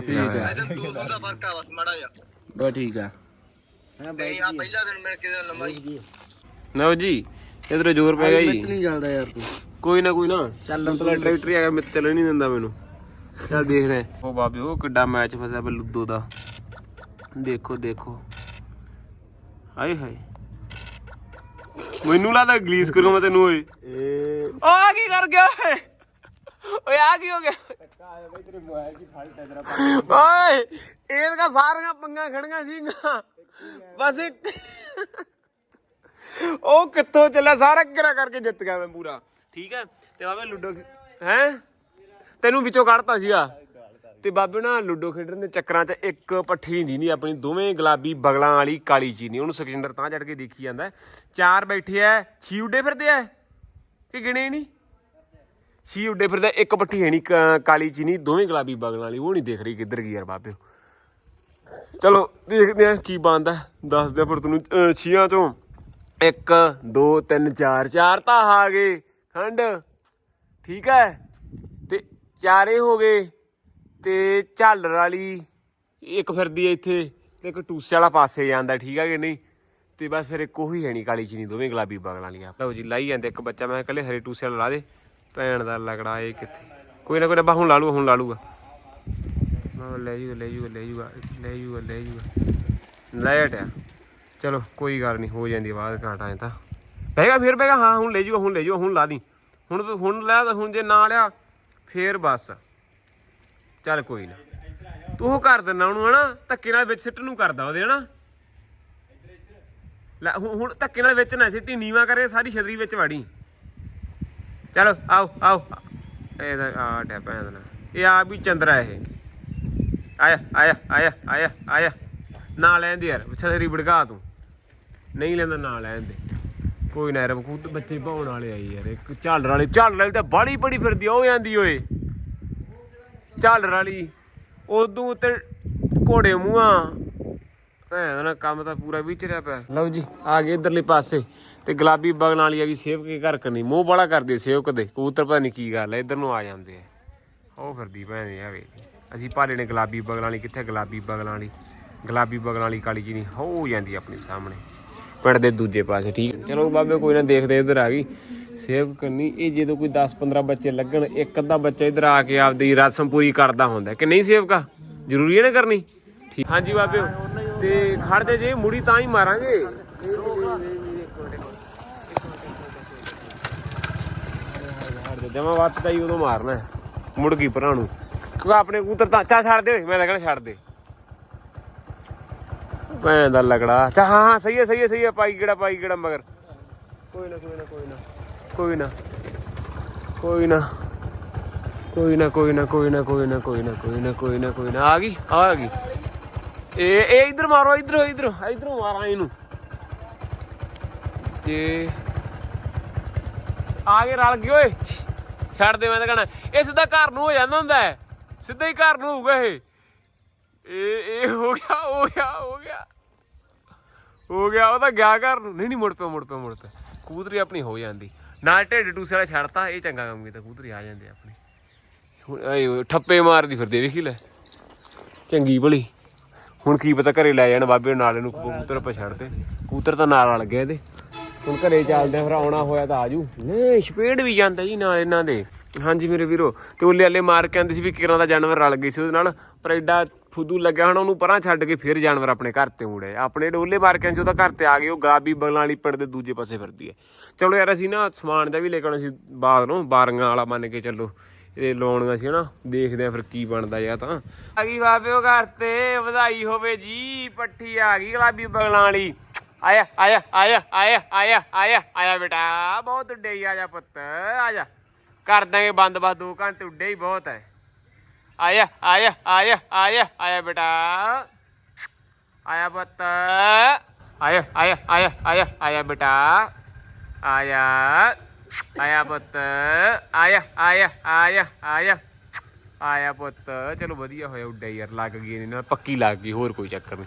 ਠੀਕ ਹੈ ਇਹਦੇ ਦੋ ਦੋ ਦਾ ਫ਼ਰਕ ਆ ਬਸ ਮਾੜਾ ਜਿਹਾ। ਬਸ ਠੀਕ ਆ। ਤੇ ਆ ਪਹਿਲਾ ਦਿਨ ਮਿਣ ਕੇ ਦੇਣਾ ਲੰਬਾਈ ਲਓ ਜੀ ਇਧਰ ਜ਼ੋਰ ਪੈ ਗਿਆ ਜੀ। ਨਹੀਂ ਚੱਲਦਾ ਯਾਰ ਤੂੰ। ਕੋਈ ਨਾ ਕੋਈ ਨਾ। ਚੱਲ ਤਲਾ ਟਰੈਕਟਰ ਹੀ ਆ ਗਿਆ ਮੈਂ ਚੱਲਣ ਨਹੀਂ ਦਿੰਦਾ ਮੈਨੂੰ। ਚੱਲ ਦੇਖਦੇ ਹਾਂ। ਉਹ ਬਾਬੇ ਉਹ ਕਿੱਡਾ ਮੈਚ ਫਸਿਆ ਪਿਆ ਲੁੱਦੋ ਦਾ। ਦੇਖੋ ਦੇਖੋ। ਹਾਏ ਹਾਏ। ਮੈਨੂੰ ਲੱਗਦਾ ਗਲੀਸ ਕਰੂੰ ਮੈਂ ਤੈਨੂੰ ਓਏ। ਏ ਉਹ ਆ ਕੀ ਕਰ ਗਿਆ ਓਏ? ਓਏ ਆ ਕੀ ਹੋ ਗਿਆ? ਓਏ, ਇਹ ਤਾਂ ਸਾਰੀਆਂ ਪੰਗਾ ਖੜੀਆਂ ਸੀਗਾ ਬਸ ਇੱਕ ਉਹ ਕਿੱਥੋਂ ਚੱਲਿਆ? ਸਾਰਾ ਗਿਰਾ ਕਰਕੇ ਜਿੱਤ ਗਿਆ ਮੈਂ ਪੂਰਾ। ਠੀਕ ਹੈ? ਤੇ ਬਾਬੇ ਲੁੱਡੋ ਹੈ? ਤੈਨੂੰ ਵਿੱਚੋਂ ਕੱਢਤਾ ਸੀਗਾ। ਤੇ ਬਾਬੇ ਨਾ ਲੁੱਡੋ ਖੇਡਣ ਦੇ ਚੱਕਰਾਂ 'ਚ ਇੱਕ ਪੱਠੀ ਨਹੀਂ ਦਿੰਦੀ, ਆਪਣੀ ਦੋਵੇਂ ਗੁਲਾਬੀ ਬਗਲਾਂ ਵਾਲੀ ਕਾਲੀ ਚੀਨੀ ਉਹਨੂੰ ਸੁਖਜਿੰਦਰ ਤਾਂ ਚੜ ਕੇ ਦੇਖੀ ਜਾਂਦਾ ਚਾਰ ਬੈਠੇ ਐ ਛੀ ਉੱਡੇ ਫਿਰਦੇ ਐ ਕਿ ਗਿਣੇ ਨਹੀਂ? ਛੀ ਉੱਡੇ ਫਿਰਦਾ, ਇੱਕ ਪੱਠੀ ਹੈ ਨਹੀਂ ਕ- ਕਾਲੀ ਚੀਨੀ, ਦੋਵੇਂ ਗੁਲਾਬੀ ਬਗਲਾਂ ਵਾਲੀ, ਉਹ ਨਹੀਂ ਦੇਖ ਰਹੀ ਕਿੱਧਰ ਗਈ ਯਾਰ ਬਾਬਿਓ ਚਲੋ, ਦੇਖਦੇ ਆ ਕੀ ਬਣਦਾ ਦੱਸਦੇ ਆ ਫਿਰ ਤੁਹਾਨੂੰ ਛੀਆਂ ਚੋਂ 1 2 3 4 ਚਾਰ ਤਾਂ ਆ ਗਏ, ਖੰਡ। ਠੀਕ ਹੈ? ਤੇ ਚਾਰੇ ਹੋ ਗਏ, ਤੇ ਝਾਲਰ ਵਾਲੀ, ਇੱਕ ਫਿਰਦੀ ਹੈ ਇੱਥੇ, ਤੇ ਇੱਕ ਟੂਸੇ ਵਾਲਾ ਪਾਸੇ ਜਾਂਦਾ, ਠੀਕ ਹੈ ਕਿ ਨਹੀਂ? ਤੇ ਬਸ ਫਿਰ ਇੱਕ ਉਹੀ ਹੈ ਨਹੀਂ ਕਾਲੀ ਚੀਨੀ, ਦੋਵੇਂ ਗੁਲਾਬੀ ਬਗਲਾਂ ਵਾਲੀਆਂ। ਲਓ ਜੀ, ਲਾਈ ਜਾਂਦੇ ਇੱਕ ਬੱਚਾ, ਮੈਂ ਕੱਲੇ ਹਰੇ ਟੂਸੇ ਵਾਲਾ ਲਾ ਦੇ। ਭੈਣ ਦਾ ਲਗੜਾ ਇਹ ਕਿੱਥੇ? ਕੋਈ ਨਾ ਕੋਈ ਡੱਬਾ ਹੁਣ ਲਾ ਲੂ ਹੁਣ ਲਾ ਲੂਗਾ ਮੈਂ ਲੈ ਜੂਗਾ ਲੈ ਜੂਗਾ ਲੈ ਜੂਗਾ ਲੈ ਜੂਗਾ ਲੈ ਜੂਗਾ। ਲੈਟ ਆ। ਚਲੋ, ਕੋਈ ਗੱਲ ਨਹੀਂ, ਹੋ ਜਾਂਦੀ ਬਾਅਦ ਘਾਟਾ ਐ ਤਾਂ। ਬਹਿਗਾ ਫਿਰ ਬਹਿਗਾ ਹਾਂ, ਹੁਣ ਲੈ ਜੂਗਾ, ਹੁਣ ਲੈ ਜੂਗਾ, ਹੁਣ ਲਾ ਦੀ। ਹੁਣ ਹੁਣ ਲੈ ਤਾਂ ਹੁਣ ਜੇ ਨਾ ਲਿਆ, ਫੇਰ ਬਸ। ਚੱਲ ਕੋਈ ਨਾ। ਤੂੰ ਉਹ ਕਰ ਦਿੰਦਾ ਉਹਨੂੰ, ਹਨਾ? ਧੱਕੇ ਨਾਲ ਵਿੱਚ ਸਿੱਟ ਨੂੰ ਕਰਦਾ ਉਹਦੇ, ਹਨਾ? ਲੈ, ਹੁਣ ਹੁਣ ਧੱਕੇ ਨਾਲ ਵਿੱਚ ਨਾ ਸਿੱਟੀ, ਨੀਵਾ ਕਰੇ, ਸਾਰੀ ਛਤਰੀ ਵਿੱਚ ਵਾੜੀ। ਚਲੋ, ਆਓ ਆਓ। ਇਹ ਤਾਂ ਆ ਟੈ ਭੈਣ ਦਾ ਇਹ ਆ ਵੀ ਚੰਦਰਾ ਇਹ। ਆਇਆ ਆਇਆ ਆਇਆ ਆਇਆ ਆਇਆ। ਨਾ ਲੈਂਦੇ ਯਾਰ ਛਤਰੀ ਵੜਗਾ ਤੂੰ। ਨਹੀਂ ਲੈਂਦਾ, ਨਾ ਲੈਂਦੇ ਕੋਈ ਨਾ ਯਾਰ ਖੁਦ ਬੱਚੇ ਪਾਉਣ ਵਾਲੇ ਆਈ ਯਾਰ। ਇੱਕ ਝਾਲਰ ਵਾਲੀ ਝਾਲਰ ਵਾਲੀ ਤਾਂ ਬਾੜੀ ਬੜੀ ਫਿਰਦੀ ਆ ਉਹ ਜਾਂਦੀ ਓਏ। ਝਾਲਰ ਵਾਲੀ। ਉਦੋਂ ਤੇ ਘੋੜੇ ਮੂੰਹਾਂ ਭੈਣ ਦਾ ਕੰਮ ਤਾਂ ਪੂਰਾ ਵਿਚਰਿਆ ਪਿਆ। ਲਓ ਜੀ, ਆ ਗਏ ਇਧਰਲੇ ਪਾਸੇ ਤੇ ਗੁਲਾਬੀ ਬਗਲ ਵਾਲੀ ਆ ਗਈ ਸੇਵ ਕੇ ਘਰ ਕਰਨੀ ਮੂੰਹ ਬੜਾ ਕਰਦੇ ਸੇਵਕ ਦੇ, ਕਬੂਤਰ ਪਤਾ ਨਹੀਂ ਕੀ ਗੱਲ ਹੈ ਇਧਰ ਨੂੰ ਆ ਜਾਂਦੇ ਆ। ਉਹ ਫਿਰਦੀ ਭੈਣ ਦੀ ਆ ਅਸੀਂ ਭਾਲੇ ਨੇ ਗੁਲਾਬੀ ਬਗਲ ਵਾਲੀ, ਕਿੱਥੇ ਗੁਲਾਬੀ ਬਗਲ ਵਾਲੀ? ਗੁਲਾਬੀ ਬਗਲ ਵਾਲੀ ਕਾਲੀ ਜੀ ਨਹੀਂ ਹੋ ਜਾਂਦੀ ਆਪਣੇ ਸਾਹਮਣੇ। ਪਿੰਡ ਦੇ ਦੂਜੇ ਪਾਸੇ, ਠੀਕ ਚਲੋ ਬਾਬੇ, ਕੋਈ ਨਾ ਦੇਖਦੇ ਇਧਰ ਆ ਗਈ। ਸੇਵ ਕਰਨੀ ਇਹ ਜਦੋਂ ਕੋਈ 10 15 ਬੱਚੇ ਲੱਗਣ, ਇੱਕ ਅੱਧਾ ਬੱਚਾ ਇਧਰ ਆ ਕੇ ਆਪਦੀ ਰਸਮ ਪੂਰੀ ਕਰਦਾ ਹੁੰਦਾ। ਕਿ ਨਹੀਂ ਸੇਵਕਾ? ਜ਼ਰੂਰੀ ਹੈ ਨਾ ਕਰਨੀ? ਠੀਕ। ਹਾਂਜੀ ਬਾਬੇ। ਤੇ ਖੜਦੇ ਜੇ ਮੁੜੀ ਤਾਂ ਹੀ ਮਾਰਾਂਗੇ ਜਮਾ ਵੱਤ ਤਾਂ ਹੀ ਉਦੋਂ ਮਾਰਨਾ। ਮੁੜ ਗਈ ਭਰਾ ਨੂੰ ਕਿਉਂਕਿ ਆਪਣੇ ਕਬੂਤਰ ਤਾਂ ਚਾ ਛੱਡ ਦੇ ਓਏ, ਮੈਂ ਤਾਂ ਕਹਿੰਦਾ ਛੱਡ ਦੇ ਭੈਣ ਦਾ ਲਗੜਾ ਚਾ ਹਾਂ ਹਾਂ ਸਹੀ ਹੈ ਸਹੀ ਹੈ ਸਹੀ ਹੈ ਪਾਈ ਕਿਹੜਾ ਪਾਈ ਕਿਹੜਾ ਮਗਰ ਕੋਈ ਨਾ ਕੋਈ ਨਾ ਕੋਈ ਨਾ ਕੋਈ ਨਾ ਕੋਈ ਨਾ ਕੋਈ ਨਾ ਕੋਈ ਨਾ ਕੋਈ ਨਾ ਕੋਈ ਨਾ ਕੋਈ ਨਾ ਕੋਈ ਨਾ ਕੋਈ ਨਾ ਕੋਈ ਨਾ ਆ ਗਈ ਆ ਗਈ ਇਹ ਇਹ ਇਧਰ ਮਾਰੋ, ਇਧਰ ਇਧਰ, ਇਧਰੋਂ ਮਾਰਾਂ ਇਹਨੂੰ। ਤੇ ਆ ਕੇ ਰਲ ਗਈ ਓਏ। ਛੱਡ ਦੇ ਮੈਂ ਤਾਂ ਕਹਣਾ, ਇਹ ਸਿੱਧਾ ਘਰ ਨੂੰ ਹੋ ਜਾਂਦਾ ਹੁੰਦਾ ਹੈ। ਸਿੱਧਾ ਹੀ ਘਰ ਨੂੰ ਹੋਊਗਾ ਇਹ। ਇਹ ਇਹ ਹੋ ਗਿਆ ਹੋ ਗਿਆ ਹੋ ਗਿਆ। ਹੋ ਗਿਆ, ਉਹ ਤਾਂ ਗਿਆ ਘਰ ਨੂੰ। ਨਹੀਂ ਨਹੀਂ, ਮੁੜ ਪਿਆ ਮੁੜ ਪਿਆ ਮੁੜ ਪਿਆ ਕਬੂਤਰੀ ਆਪਣੀ ਹੋ ਜਾਂਦੀ। ਨਾ ਢਿੱਡ ਟੂਸੇ ਵਾਲਾ ਛੱਡਤਾ, ਇਹ ਚੰਗਾ ਕੰਮ ਕੀਤਾ ਕਬੂਤਰੀ ਆ ਜਾਂਦੇ ਆਪਣੀ। ਹੁਣ, ਆਏ ਠੱਪੇ ਮਾਰਦੀ ਫਿਰਦੇ ਵੇਖੀ ਲੈ। ਚੰਗੀ ਭਲੀ। ਹੁਣ ਕੀ ਪਤਾ ਘਰੇ ਲੈ ਜਾਣ ਬਾਬੇ ਨਾਲ ਇਹਨੂੰ ਕਬੂਤਰ ਆਪਾਂ ਛੱਡਦੇ ਕਬੂਤਰ ਤਾਂ ਨਾਲ ਰਲ ਗਿਆ ਇਹਦੇ। ਹੁਣ ਘਰੇ ਚੱਲਦੇ ਆ, ਫਿਰ ਆਉਣਾ ਹੋਇਆ ਤਾਂ ਆਜੂ। ਨਹੀਂ ਸਪੀਡ ਵੀ ਜਾਂਦਾ ਜੀ ਨਾਲ ਇਹਨਾਂ ਦੇ। ਹਾਂਜੀ ਮੇਰੇ ਵੀਰੋ ਤੇ ਉੱਲੇ ਵਾਲੇ ਮਾਰ ਕੇ ਆਂਦੇ ਸੀ ਵੀ ਕਿਰਾਂ ਦਾ ਜਾਨਵਰ ਰਲ ਗਈ ਸੀ ਉਹਦੇ ਨਾਲ। ਪਰ ਐਡਾ ਫੁੱਦੂ ਲੱਗਿਆ ਹੁਣ ਉਹਨੂੰ ਪਰਾਂ ਛੱਡ ਕੇ ਫਿਰ ਜਾਨਵਰ ਆਪਣੇ ਘਰ ਤੇ ਮੁੜੇ ਆਪਣੇ ਡੋਲੇ ਮਾਰ ਕੇ ਸੀ ਉਹਦਾ ਘਰ ਤੇ ਆ ਗਏ। ਉਹ ਗਾਬੀ ਬਗਲਾਂ ਵਾਲੀ ਪਿੰਡ ਦੇ ਦੂਜੇ ਪਾਸੇ ਫਿਰਦੀ ਹੈ। ਚਲੋ ਯਾਰ ਅਸੀਂ ਨਾ ਸਮਾਨ ਦਾ ਵੀ ਲੈ ਕੇ ਆਉਣਾ ਸੀ ਬਾਹਰੋਂ ਨੂੰ ਬਾਰੀਆਂ ਵਾਲਾ ਮੰਨ ਕੇ ਚੱਲੋ। ਇਹ ਲਾਉਣੀਆਂ ਸੀ ਹਨਾ ਦੇਖਦੇ ਆ ਫਿਰ ਕੀ ਬਣਦਾ ਜਾਂ ਤਾਂ ਆ ਗਈ ਬਾਬੇ ਘਰ ਤੇ ਵਧਾਈ ਹੋਵੇ ਜੀ ਪੱਠੀ ਆ ਗਈ ਗੁਲਾਬੀ ਬਗਲਾਂ ਵਾਲੀ ਆਇਆ ਆਇਆ ਆਇਆ ਆਇਆ ਆਇਆ ਆਇਆ ਆਇਆ ਬੇਟਾ ਬਹੁਤ ਉੱਡੇ ਹੀ ਆ ਪੁੱਤ ਆ ਕਰ ਦਾਂਗੇ ਬੰਦ ਬਸ 2 ਘੰਟੇ ਉੱਡੇ ਹੀ ਬਹੁਤ ਹੈ ਆਇਆ ਆਇਆ ਆਇਆ ਆਇਆ ਆਇਆ ਬੇਟਾ ਆਇਆ ਪੁੱਤ ਆਇਆ ਆਇਆ ਆਇਆ ਆਇਆ ਆਇਆ ਬੇਟਾ ਆਇਆ ਆਇਆ ਪੁੱਤ ਆਇਆ ਆਇਆ ਆਇਆ ਆਇਆ। ਆਇਆ ਪੁੱਤ ਚਲੋ ਵਧੀਆ ਹੋਇਆ ਉੱਡਿਆ ਯਾਰ ਲੱਗ ਗਈ ਨਹੀਂ ਨਾ ਪੱਕੀ ਲੱਗ ਗਈ ਹੋਰ ਕੋਈ ਚੱਕਰ ਨਹੀਂ।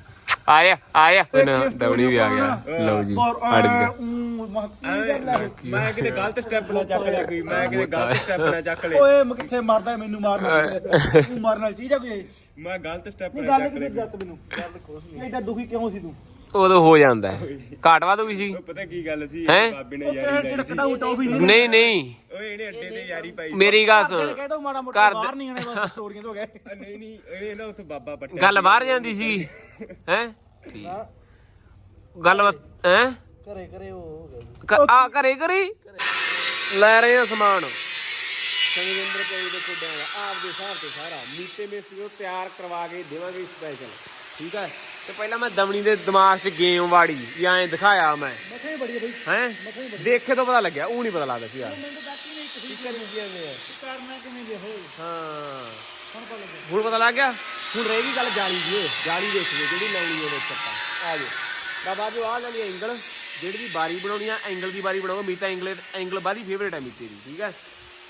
ਆਇਆ ਆਇਆ। ਨਾ ਦਵਣੀ ਵੀ ਆ ਗਿਆ। ਲਓ ਜੀ ਅੜ ਗਿਆ। ਮੈਂ ਕਿਤੇ ਗਲਤ ਸਟੈਪ ਨਾ ਚੱਕ ਲਿਆ ਕੋਈ ਮੈਂ ਕਿਤੇ ਗਲਤ ਸਟੈਪ ਨਾ ਚੱਕ ਲਿਆ। ਓਏ ਮੈਂ ਕਿੱਥੇ ਮਾਰਦਾ ਮੈਨੂੰ ਮਾਰਨਾ ਤੂੰ ਮਾਰਨ ਵਾਲੀ ਚੀਜ਼ ਆ ਕੋਈ? ਮੈਂ ਗਲਤ ਸਟੈਪ ਨਾ ਗੱਲ ਚੱਕ ਲਿਆ। ਦੱਸ ਮੈਨੂੰ? ਐਡਾ ਦੁਖੀ ਕਿਉਂ ਸੀ ਤੂੰ? ਉਦੋਂ ਹੋ ਜਾਂਦਾ ਹੈ। ਘਾਟ ਵਾਧ ਹੋਈ ਸੀ। ਪਤਾ ਕੀ ਗੱਲ ਸੀ ਹੈਂ? ਬਾਬੇ ਨੇ ਯਾਰੀ ਲਾਈ ਸੀ। ਨਹੀਂ ਨਹੀਂ ਨਹੀਂ। ਓਏ ਇਹਨੇ ਅੱਡੇ ਤੇ ਯਾਰੀ ਪਾਈ ਸੀ। ਮੇਰੀ ਗੱਲ ਸੁਣ। ਕਹਿ ਦੋ ਮਾੜਾ ਮੋਟਾ ਘਰ ਦੇ- ਬਾਹਰ ਨਹੀਂ ਆਣੇ ਬਸ ਸਟੋਰੀਆਂ ਤੋਂ ਗਏ। ਆ ਨਹੀਂ ਨਹੀਂ ਇਹਨੇ ਨਾ ਉੱਥੇ ਬਾਬਾ ਪੱਟਿਆ ਗੱਲ ਬਾਹਰ ਜਾਂਦੀ ਸੀ। ਹੈ? ਠੀਕ। ਗੱਲ ਬਸ ਹੈ? ਘਰੇ ਘਰੇ ਉਹ ਹੋ ਗਿਆ ਆ ਘਰੇ ਕਰੀ ਲੈ ਰਹੇ ਆ ਸਮਾਨ। ਸੰਗਿੰਦਰ ਪਈ ਦੇ ਕੁੱਡਿਆਂ ਦਾ ਆਪਦੇ ਹਿਸਾਬ ਤੇ ਸਾਰਾ। ਮੀਤੇ ਮੇਸੀ ਉਹ ਤਿਆਰ ਕਰਵਾ ਕੇ ਦੇਵਾਂਗੇ ਸਪੈਸ਼ਲ ਠੀਕ ਹੈ? ਤੇ ਪਹਿਲਾਂ ਮੈਂ ਦਮਣੀ ਦੇ ਦਿਮਾਗ 'ਚ ਗੇਮ ਵਾੜੀ ਜਾਂ ਐਂ ਦਿਖਾਇਆ ਮੈਂ। ਬੜੀ ਆ ਬਈ। ਹੈ? ਦੇਖੇ ਤੋਂ ਪਤਾ ਲੱਗਿਆ ਉਹ ਨਹੀਂ ਪਤਾ ਲੱਗਦਾ ਸੀ ਯਾਰ ਮੈਨੂੰ ਤਾਂ ਕੀ ਨਹੀਂ ਕਿਸੇ ਕੀ ਕਰੀ ਜਾਂਦੇ ਆ ਕਰਨਾ ਕਿਵੇਂ ਦੇ ਹੋਏ। ਹਾਂ। ਹੁਣ ਪਤਾ ਲੱਗਿਆ। ਹੁਣ ਪਤਾ ਲੱਗ ਗਿਆ? ਹੁਣ ਰਹਿ ਗਈ ਗੱਲ ਜਾਲੀ ਦੀ ਓਏ ਜਾਲੀ ਦੇਖੀਏ ਜਿਹੜੀ ਲਾਉਣੀ ਹੈ ਵਿੱਚ ਆਪਾਂ। ਆ ਜਾਓ। ਬਾਬਾ ਜੀ ਆਹ ਲੈ ਲਈ ਐਂਗਲ ਜਿਹੜੀ ਦੀ ਬਾਰੀ ਬਣਾਉਣੀ ਆ ਐਂਗਲ ਦੀ ਬਾਰੀ ਬਣਾਉਂਗਾ ਮੀਤਾ ਐਂਗਲ ਐਂਗਲ ਬਾਦੀ ਫੇਵਰੇਟ ਹੈ ਮੀਤੇ ਦੀ ਠੀਕ ਹੈ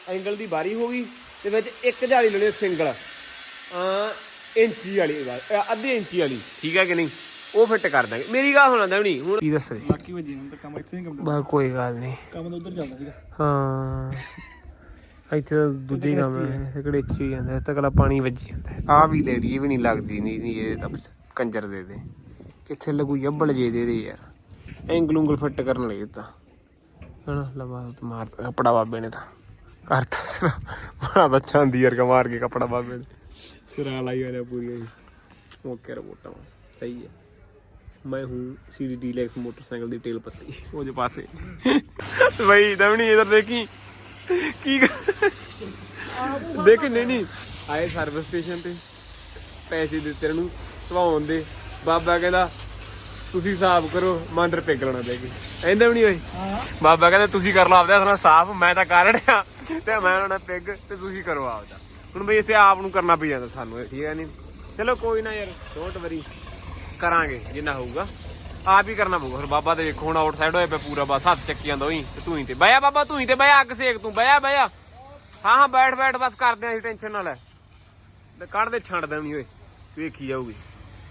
ਐਂਗਲ ਦੀ ਬਾਰੀ ਹੋ ਗਈ ਤੇ ਵਿੱਚ ਇੱਕ ਜਾਲੀ ਲੈਣੀ ਸਿੰਗਲ ਆ ਇੰਚੀ ਵਾਲੀ ਅ, ਅੱਧੀ ਇੰਚੀ ਵਾਲੀ। ਠੀਕ ਹੈ ਕਿ ਨਹੀਂ? ਉਹ ਫਿੱਟ ਕਰ ਦਾਂਗੇ। ਮੇਰੀ ਗੱਲ ਸੁਣਾ ਦਵਣੀ ਹੁਣ ਕੀ ਦੱਸੇ ਬਾਕੀ ਵਜੀ ਹੁਣ ਤਾਂ ਕੰਮ ਇੱਥੇ ਨਹੀਂ ਕੰਮ ਬਾ ਕੋਈ ਗੱਲ ਨਹੀਂ। ਕੰਮ ਤਾਂ ਉਧਰ ਚੱਲਦਾ ਸੀਗਾ। ਹਾਂ। ਇੱਥੇ ਦੂਜੇ ਹੀ ਕੰਮ ਹੈ ਇਹ ਇੱਥੇ ਹੀ ਜਾਂਦਾ ਅਗਲਾ ਪਾਣੀ ਵੱਜੀ ਜਾਂਦਾ ਆ ਵੀ ਲੈੜੀ ਇਹ ਵੀ ਨਹੀਂ ਲੱਗਦੀ ਨਹੀਂ ਇਹ ਤਾਂ ਕੰਜਰ ਦੇ ਦੇ। ਕਿੱਥੇ ਲੱਗੂ ਜੱਬਲ ਜੇ ਦੇ ਦੇ ਯਾਰ। ਐਂਗਲ ਉਂਗਲ ਫਿੱਟ ਕਰਨ ਲਈ ਤਾਂ। ਹਣਾ ਲਵਾ ਮਾਰ ਕਪੜਾ ਬਾਬੇ ਨੇ ਤਾਂ। ਕਰਤਾ ਸਿਰਾ ਬੜਾ ਬੱਚਾ ਹੁੰਦੀ ਯਾਰ ਮਾਰ ਕੇ ਕਪੜਾ ਬਾਬੇ ਨੇ। ਸਿਰਾ ਲਾਈ ਵਾਲਿਆ ਪੂਰੀ ਜੀ ਓਕੇ ਰਿਪੋਰਟਾਂ ਸਹੀ ਹੈ। ਮੈਂ ਹੂੰ ਸੀਡੀ ਡੀਲੈਕਸ ਮੋਟਰਸਾਈਕਲ ਦੀ ਟੇਲ ਪੱਤੀ। ਉਹਦੇ ਪਾਸੇ। ਬਈ ਦਵਣੀ ਇਧਰ ਦੇਖੀ। ਕੀ ਦੇਖ ਨਹੀਂ ਨਹੀਂ। ਆਏ ਸਰਵਿਸ ਸਟੇਸ਼ਨ ਤੇ। ਪੈਸੇ ਦਿੱਤੇ ਨੂੰ ਸਵਾਉਣ ਦੇ। ਬਾਬਾ ਕਹਿੰਦਾ ਤੁਸੀਂ ਸਾਫ਼ ਕਰੋ ਮੰਦਰ ਪਿਗਲਣਾ ਦੇ ਕੇ। ਕਹਿੰਦੇ ਵੀ ਨਹੀਂ ਓਏ ਬਾਬਾ ਕਹਿੰਦਾ ਤੁਸੀਂ ਕਰ ਲਓ ਆਪਦੇ ਸਾਫ਼। ਮੈਂ ਤਾਂ ਕਰ ਰਿਹਾ। ਤੇ ਮੈਂ ਉਹਨਾਂ ਪਿੱਗ ਤੇ ਤੁਸੀਂ ਕਰੋ ਆਪਦਾ। ਹੁਣ ਬਈ ਇਸੇ ਆਪ ਨੂੰ ਕਰਨਾ ਪਈ ਜਾਂਦਾ ਸਾਨੂੰ ਇਹ, ਠੀਕ ਹੈ ਨਹੀਂ? ਚਲੋ ਕੋਈ ਨਾ ਯਾਰ ਡੋਂਟ ਵਰੀ ਕਰਾਂਗੇ ਜਿੰਨਾ ਹੋਊਗਾ। ਆਪ ਹੀ ਕਰਨਾ ਪਊਗਾ ਫਿਰ ਬਾਬਾ ਤੇ ਵੇਖੋ ਹੁਣ ਆਊਟਸਾਈਡ ਹੋਇਆ ਪਿਆ ਪੂਰਾ ਬਸ ਹੱਥ ਚੱਕੀ ਜਾਂਦਾ ਉਹੀ ਤੇ ਤੂੰ ਹੀ ਤੇ ਬਿਆ ਬਾਬਾ ਤੂੰ ਹੀ ਤੇ ਬਿਆ ਅੱਗ ਸੇਕ ਤੂੰ ਬਹਿ ਬਿਆ ਹਾਂ ਹਾਂ ਬੈਠ ਬੈਠ ਬਸ ਕਰਦੇ ਆਂ ਅਸੀਂ ਟੈਨਸ਼ਨ ਨਾ ਲੈ। ਤੇ ਕੱਢ ਦੇ ਛੱਡ ਦੇਣੀ ਓਏ ਵੇਖੀ ਜਾਊਗੀ।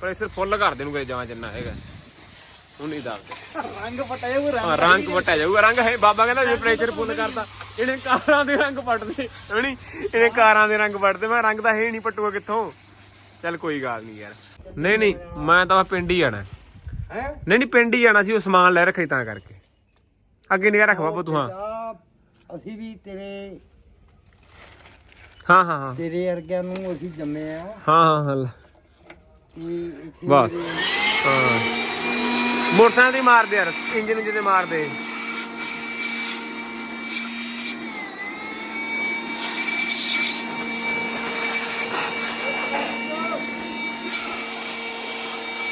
ਪ੍ਰੈਸ਼ਰ ਫੁੱਲ ਕਰ ਦੇ ਨੂੰ ਗਏ ਜਾਂ ਜਿੰਨਾ ਹੈਗਾ। ਹੁਣ ਦੱਸਦੇ ਰੰਗ ਪਟਾਇਆ ਉਹ ਹਾਂ ਰੰਗ ਵਟਿਆ ਜਾਊਗਾ ਰੰਗ ਹੈ ਬਾਬਾ ਕਹਿੰਦਾ ਜੇ ਪ੍ਰੈਸ਼ਰ ਫੁੱਲ ਕਰਤਾ। ਇਹਨੇ ਕਾਰਾਂ ਦੇ ਰੰਗ ਪੱਟਦੇ ਹਣੀ ਇਹਨੇ ਕਾਰਾਂ ਦੇ ਰੰਗ ਪੱਟਦੇ। ਮੈਂ ਰੰਗ ਤਾਂ ਹੈ ਨਹੀਂ ਪੱਟੂਗਾ ਕਿੱਥੋਂ? ਚੱਲ ਕੋਈ ਗੱਲ ਨਹੀਂ ਯਾਰ। ਨਹੀਂ ਨਹੀਂ ਮੈਂ ਤਾਂ ਪਿੰਡ ਹੀ ਜਾਣਾ। ਹੈ? ਨਹੀਂ ਨਹੀਂ ਪਿੰਡ ਹੀ ਜਾਣਾ ਸੀ ਉਹ ਸਮਾਨ ਲੈ ਰੱਖੇ ਤਾਂ ਕਰਕੇ। ਅੱਗੇ ਨਿਗਾ ਰੱਖ ਬਾਬੂ ਤੂੰ ਹਾਂ। ਅਸੀਂ ਵੀ ਤੇਰੇ ਹਾਂ ਹਾਂ ਹਾਂ। ਤੇਰੇ ਵਰਗਿਆਂ ਨੂੰ ਅਸੀਂ ਜੰਮੇ ਆ। ਹਾਂ ਹਾਂ ਹਾਂ। ਬਸ। ਹਾਂ। ਮੋਟਰਸਾਈਕਲ ਦੀ ਮਾਰਦੇ ਯਾਰ, ਇੰਜਨ ਇੰਜਨ ਮਾਰਦੇ।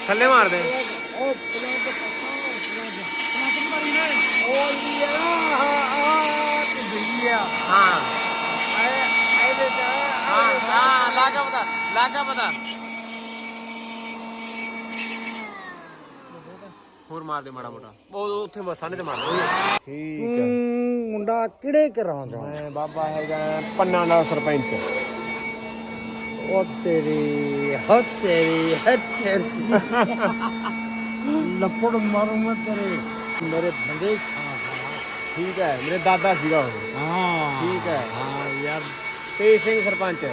ਥੱਲੇ ਮਾਰਦੇ। ਹਾਂ। ਹਾਂ ਹਾਂ, ਲਾਗਾ ਪਤਾ ਲਾਗਾ ਪਤਾ ਹੋਰ ਮਾਰ ਦੇ ਮਾੜਾ ਮੋਟਾ। ਉਹ ਉੱਥੇ ਮਸਾਨੇ ਤੇ ਮਾਰ ਦੇ। ਠੀਕ ਤੂੰ ਮੁੰਡਾ ਕਿਹੜੇ ਘਰਾਂ ਦਾ ਮੈਂ ਬਾਬਾ ਹੈਗਾ ਪੰਨਾ ਦਾ ਸਰਪੰਚ। ਉਹ ਤੇਰੀ ਹੱਥ ਤੇਰੀ ਹੱਥ ਤੇਰੀ। ਲੱਪੜ ਮਾਰੂ ਮੈਂ ਤੇਰੇ। ਮੇਰੇ ਬੰਦੇ ਖਾ ਠੀਕ ਹੈ ਮੇਰੇ ਦਾਦਾ ਸੀਗਾ ਉਹ। ਹਾਂ। ਠੀਕ ਹੈ। ਹਾਂ ਯਾਰ। ਤੇਜ ਸਿੰਘ ਸਰਪੰਚ।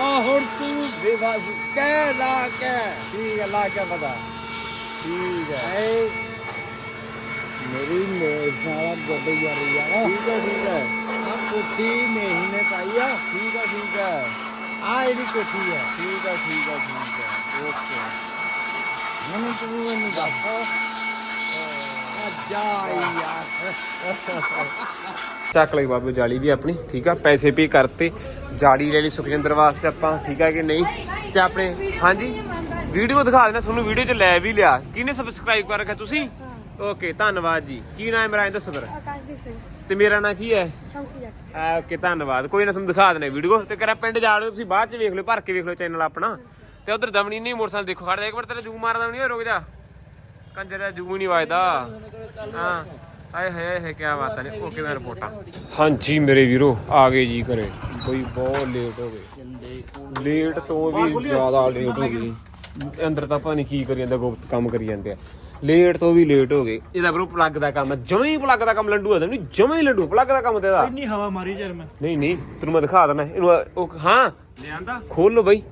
ਆ ਹੁਣ ਤੂੰ ਬੇਵਾਸ ਕਹਿ ਲਾ ਕੇ ਠੀਕ ਹੈ ਲਾ ਕੇ ਪਤਾ ਠੀਕ ਹੈ। ਐ ਮੇਰੀ ਮੇਰ ਸਾਰਾ ਗੱਡ ਯਾਰ ਯਾਰ ਠੀਕ ਹੈ ਠੀਕ ਹੈ। ਆ ਕੋਠੀ ਮਹੀਨੇ ਪਾਈ ਆ। ਠੀਕ ਹੈ ਠੀਕ ਹੈ। ਆ ਇਹਦੀ ਕੋਠੀ ਆ। ਠੀਕ ਹੈ ਠੀਕ ਹੈ ਠੀਕ ਹੈ। ਓਕੇ। ਮੈਨੂੰ ਤੂੰ ਮੈਨੂੰ ਦੱਸ। ਆ ਜਾ ਯਾਰ ਚੱਕ ਲਈ ਬਾਬੂ ਜਾਲੀ ਵੀ ਆਪਣੀ ਠੀਕ ਆ? ਪੈਸੇ ਪੇ ਕਰਤੇ। ਜਾੜੀ ਲੈ ਲਈ ਸੁਖਜਿੰਦਰ ਵਾਸਤੇ ਆਪਾਂ ਠੀਕ ਆ ਕਿ ਨਹੀਂ? ਤੇ ਆਪਣੇ ਹਾਂਜੀ? ਵੀਡੀਓ ਦਿਖਾ ਦੇਣਾ ਤੁਹਾਨੂੰ ਵੀਡੀਓ 'ਚ ਲੈ ਵੀ ਲਿਆ। ਕਿਹਨੇ ਸਬਸਕ੍ਰਾਈਬ ਕਰ ਰੱਖਿਆ ਤੁਸੀਂ? ਓਕੇ ਧੰਨਵਾਦ ਜੀ। ਕੀ ਨਾਮ ਹੈ ਮੇਰਾ ਇਹ ਦੱਸੋ ਫਿਰ ਆਕਾਸ਼ਦੀਪ ਸਿੰਘ। ਤੇ ਮੇਰਾ ਨਾਂ ਕੀ ਹੈ? ਸ਼ੌਂਕੀ ਜੱਟ। ਆ ਓਕੇ ਧੰਨਵਾਦ। ਕੋਈ ਨਾ ਤੁਹਾਨੂੰ ਦਿਖਾ ਦੇਣਾ ਵੀਡੀਓ। ਤੇ ਕਰਾ ਪਿੰਡ ਜਾ ਰਹੇ ਹੋ ਤੁਸੀਂ ਬਾਅਦ ਚ ਵੇਖ ਲਿਓ ਭਰ ਕੇ ਵੇਖ ਲਿਓ ਚੈਨਲ ਆਪਣਾ। ਤੇ ਉਧਰ ਦਮਣੀ ਨਹੀਂ ਮੋਟਰਸਾਈਕਲ ਦੇਖੋ ਖੜਦਾ ਇੱਕ ਵਾਰ ਤੇਰਾ ਜੂ ਮਾਰਦਾ ਨਹੀਂ ਰੁਕ ਜਾ। ਕੰਜਰ ਦਾ ਜੂ ਨਹੀਂ ਵੱਜਦਾ। ਹਾਂ। ਆਏ ਹਾਏ ਹਾਏ ਕੀ ਬਾਤ ਹੈ। ਓਕੇ ਦਾ ਰਿਪੋਰਟਾਂ। ਹਾਂਜੀ ਮੇਰੇ ਵੀਰੋ ਆ ਗਏ ਜੀ ਘਰੇ। ਬਈ ਬਹੁਤ ਲੇਟ ਹੋ ਗਏ। ਲੇਟ ਤੋਂ ਵੀ ਜ਼ਿਆਦਾ ਲੇਟ ਹੋ ਗਈ ਅੰਦਰ ਤਾਂ ਪਤਾ ਨਹੀਂ ਕੀ ਕਰੀ ਜਾਂਦੇ ਗੁਪਤ ਕੰਮ ਕਰੀ ਜਾਂਦੇ ਆ। ਲੇਟ ਤੋਂ ਵੀ ਲੇਟ ਹੋ ਗਏ। ਇਹਦਾ ਬਰੋ ਪਲੱਗ ਦਾ ਕੰਮ ਹੈ ਜਮਾਂ ਹੀ ਪਲੱਗ ਦਾ ਕੰਮ ਲੰਡੂ ਆ ਨਹੀਂ ਜਮਾਂ ਹੀ ਲੰਡੂ ਪਲੱਗ ਦਾ ਕੰਮ ਤੇ ਇਹਦਾ। ਇੰਨੀ ਹਵਾ ਮਾਰੀ ਯਾਰ ਮੈਂ। ਨਹੀਂ ਨਹੀਂ ਤੈਨੂੰ ਮੈਂ ਦਿਖਾ ਦਣਾ ਇਹਨੂੰ ਉਹ ਹਾਂ। ਲਿਆਂਦਾ? ਖੋਲ ਲੋ ਬਈ।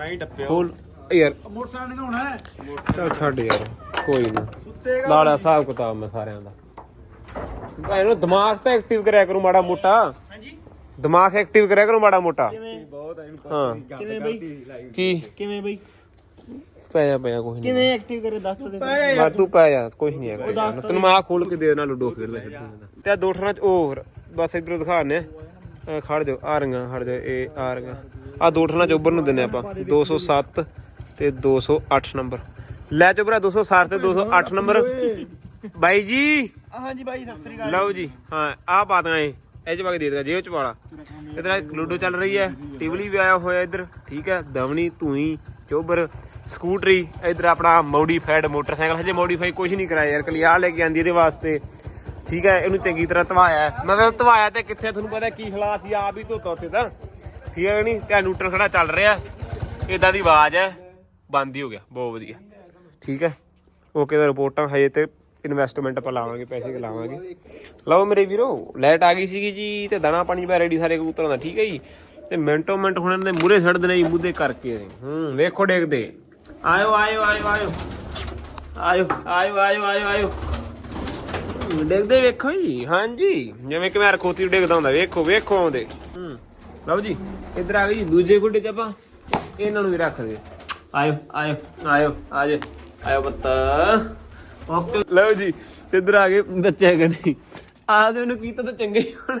ਐਂ ਟੱਪਿਆ। ਖੋਲ ਯਾਰ ਮੋਟਰਸਾਈਕਲ ਨਹੀਂ ਹੋਣਾ ਹੈ? ਚੱਲ ਛੱਡ ਯਾਰ ਕੋਈ ਨਾ। ਸੁੱਤੇਗਾ। ਲਾੜਾ ਹਿਸਾਬ ਕਿਤਾਬ ਮੈਂ ਸਾਰਿਆਂ ਦਾ। ਭਾਈ ਇਹਨੂੰ ਦਿਮਾਗ ਤਾਂ ਐਕਟਿਵ ਕਰਿਆ ਕਰੋ ਮਾੜਾ ਮੋਟਾ। ਹਾਂਜੀ? ਦਿਮਾਗ ਐਕਟਿਵ ਕਰਿਆ ਕਰੋ ਮਾੜਾ ਮੋਟਾ। ਬਹੁਤ ਹੈ। ਹਾਂ ਕਿਵੇਂ ਬਈ? ਕੀ? ਕਿਵੇਂ ਬਈ? ਪੈ ਜਾ ਪੈ ਜਾ ਕੋਈ ਨਹੀਂ ਕਿਵੇਂ ਐਕਟਿਵ ਕਰੇ ਦੱਸ ਦੇ ਮੈਂ ਤੂੰ ਪੈ ਜਾ ਕੁਝ ਨਹੀਂ ਹੈਗਾ। ਤੈਨੂੰ ਮੈਂ ਆ ਖੋਲ ਕੇ ਦੇ ਦੇਣਾ ਲੁੱਡੋ ਖੇਡਦਾ ਖੇਡਦਾ ਤੇ ਆ ਦੋ ਠਰਾਂ ਚ ਉਹ ਹੋਰ, ਬਸ ਇਧਰੋਂ ਦਿਖਾਣੇ ਆ ਖੜ ਜਾਓ ਆ ਰੰਗਾ ਖੜ ਜਾਓ ਇਹ ਆ ਰੰਗਾ। ਆ ਦੋ ਠਰਾਂ ਚ ਉੱਭਰ ਨੂੰ ਦਿੰਨੇ ਆਪਾਂ। 207 ਤੇ 208 ਨੰਬਰ। ਲੈ ਚੋ ਭਰਾ 207 ਤੇ 208 ਨੰਬਰ। ਬਾਈ ਜੀ। ਹਾਂਜੀ ਬਾਈ ਸਤਿ ਸ੍ਰੀ ਅਕਾਲ ਲਓ ਜੀ। ਹਾਂ ਆ ਪਾ ਦਾਂ ਇਹ। ਇਹ ਚ ਪਾ ਕੇ ਦੇ ਦੇਗਾ ਜੇਬ ਚ ਵਾਲਾ ਇਧਰ ਲੂਡੋ ਚੱਲ ਰਹੀ ਹੈ। ਟਿਵਲੀ ਵੀ ਆਇਆ ਹੋਇਆ ਇਧਰ। ਠੀਕ ਹੈ ਦਵਣੀ ਧੂਈ ਚੋਬਰ, ਸਕੂਟਰੀ, ਇਧਰ ਆਪਣਾ ਮੋਡੀਫਾਈਡ ਮੋਟਰਸਾਈਕਲ, ਹਜੇ ਮੋਡੀਫਾਈ ਕੁਝ ਨਹੀਂ ਕਰਾਇਆ ਯਾਰ, ਕਲੀ ਆ ਲੈ ਕੇ ਆਂਦੀ ਇਹਦੇ ਵਾਸਤੇ। ਠੀਕ ਹੈ, ਇਹਨੂੰ ਚੰਗੀ ਤਰ੍ਹਾਂ ਧਵਾਇਆ ਮਤਲਬ ਧਵਾਇਆ ਤੇ ਕਿੱਥੇ ਤੁਹਾਨੂੰ ਪਤਾ ਕੀ ਹਾਲਾਤ ਸੀ ਆਪ ਹੀ ਧੋਤਾ ਉੱਥੇ ਤਾਂ। ਠੀਕ ਹੈ ਨਹੀਂ? ਤੇ ਨਿਊਟਰਲ ਖੜਾ ਚੱਲ ਰਿਹਾ। ਇਦਾਂ ਦੀ ਆਵਾਜ਼ ਹੈ, ਬੰਦ ਹੀ ਹੋ ਗਿਆ, ਬਹੁਤ ਵਧੀਆ। ਠੀਕ ਹੈ ਓਕੇ ਦਾ ਰਿਪੋਰਟਾਂ ਹਜੇ ਤੇ ਇਨਵੈਸਟਮੈਂਟ ਆਪਾਂ ਲਾਵਾਂਗੇ, ਪੈਸੇ ਲਾਵਾਂਗੇ। ਲਓ ਮੇਰੇ ਵੀਰੋ ਲਾਈਟ ਆ ਗਈ ਸੀਗੀ ਜੀ, ਤੇ ਦਾਣਾ ਪਾਣੀ ਪੈ ਰੈਡੀ ਸਾਰੇ ਕਬੂਤਰਾਂ ਦਾ, ਠੀਕ ਹੈ ਜੀ? ਤੇ ਮਿੰਟੋ ਮਿੰਟ ਹੁਣ ਇਹਨਾਂ ਦੇ ਮੂਰੇ ਛੱਡਦੇ ਨੇ ਜੀ ਮੂਧੇ ਕਰਕੇ ਹੂੰ, ਵੇਖੋ ਡੇਕਦੇ ਆਇਓ ਆਇਓ ਆਇਓ ਆਇਓ। ਆਇਓ ਆਇਓ ਆਇਓ ਆਇਓ ਆਇਓ। ਡੇਕਦੇ ਵੇਖੋ ਜੀ, ਹਾਂਜੀ। ਜਿਵੇਂ ਕਿ ਮੈਂ ਖੋਤੀ ਡੇਕਦਾ ਹੁੰਦਾ, ਵੇਖੋ ਵੇਖੋ ਆਉਂਦੇ। ਹੂੰ, ਲਓ ਜੀ, ਇੱਧਰ ਆ ਗਏ ਜੀ, ਦੂਜੇ ਗੁੱਡੇ ਚ ਆਪਾਂ ਇਹਨਾਂ ਨੂੰ ਵੀ ਰੱਖ ਦੇ। ਆਇਓ ਆਇਓ ਆਇਓ, ਆਜੇ। ਆਇਓ ਬੱਤਾ ਓਕੇ। ਲਓ ਜੀ, ਇੱਧਰ ਆ ਗਏ ਬੱਚੇ ਹੈਗੇ ਨਹੀਂ ਆ ਦੇ ਕੀਤਾ ਤਾਂ ਚੰਗੇ ਹੀ ਹੁਣ।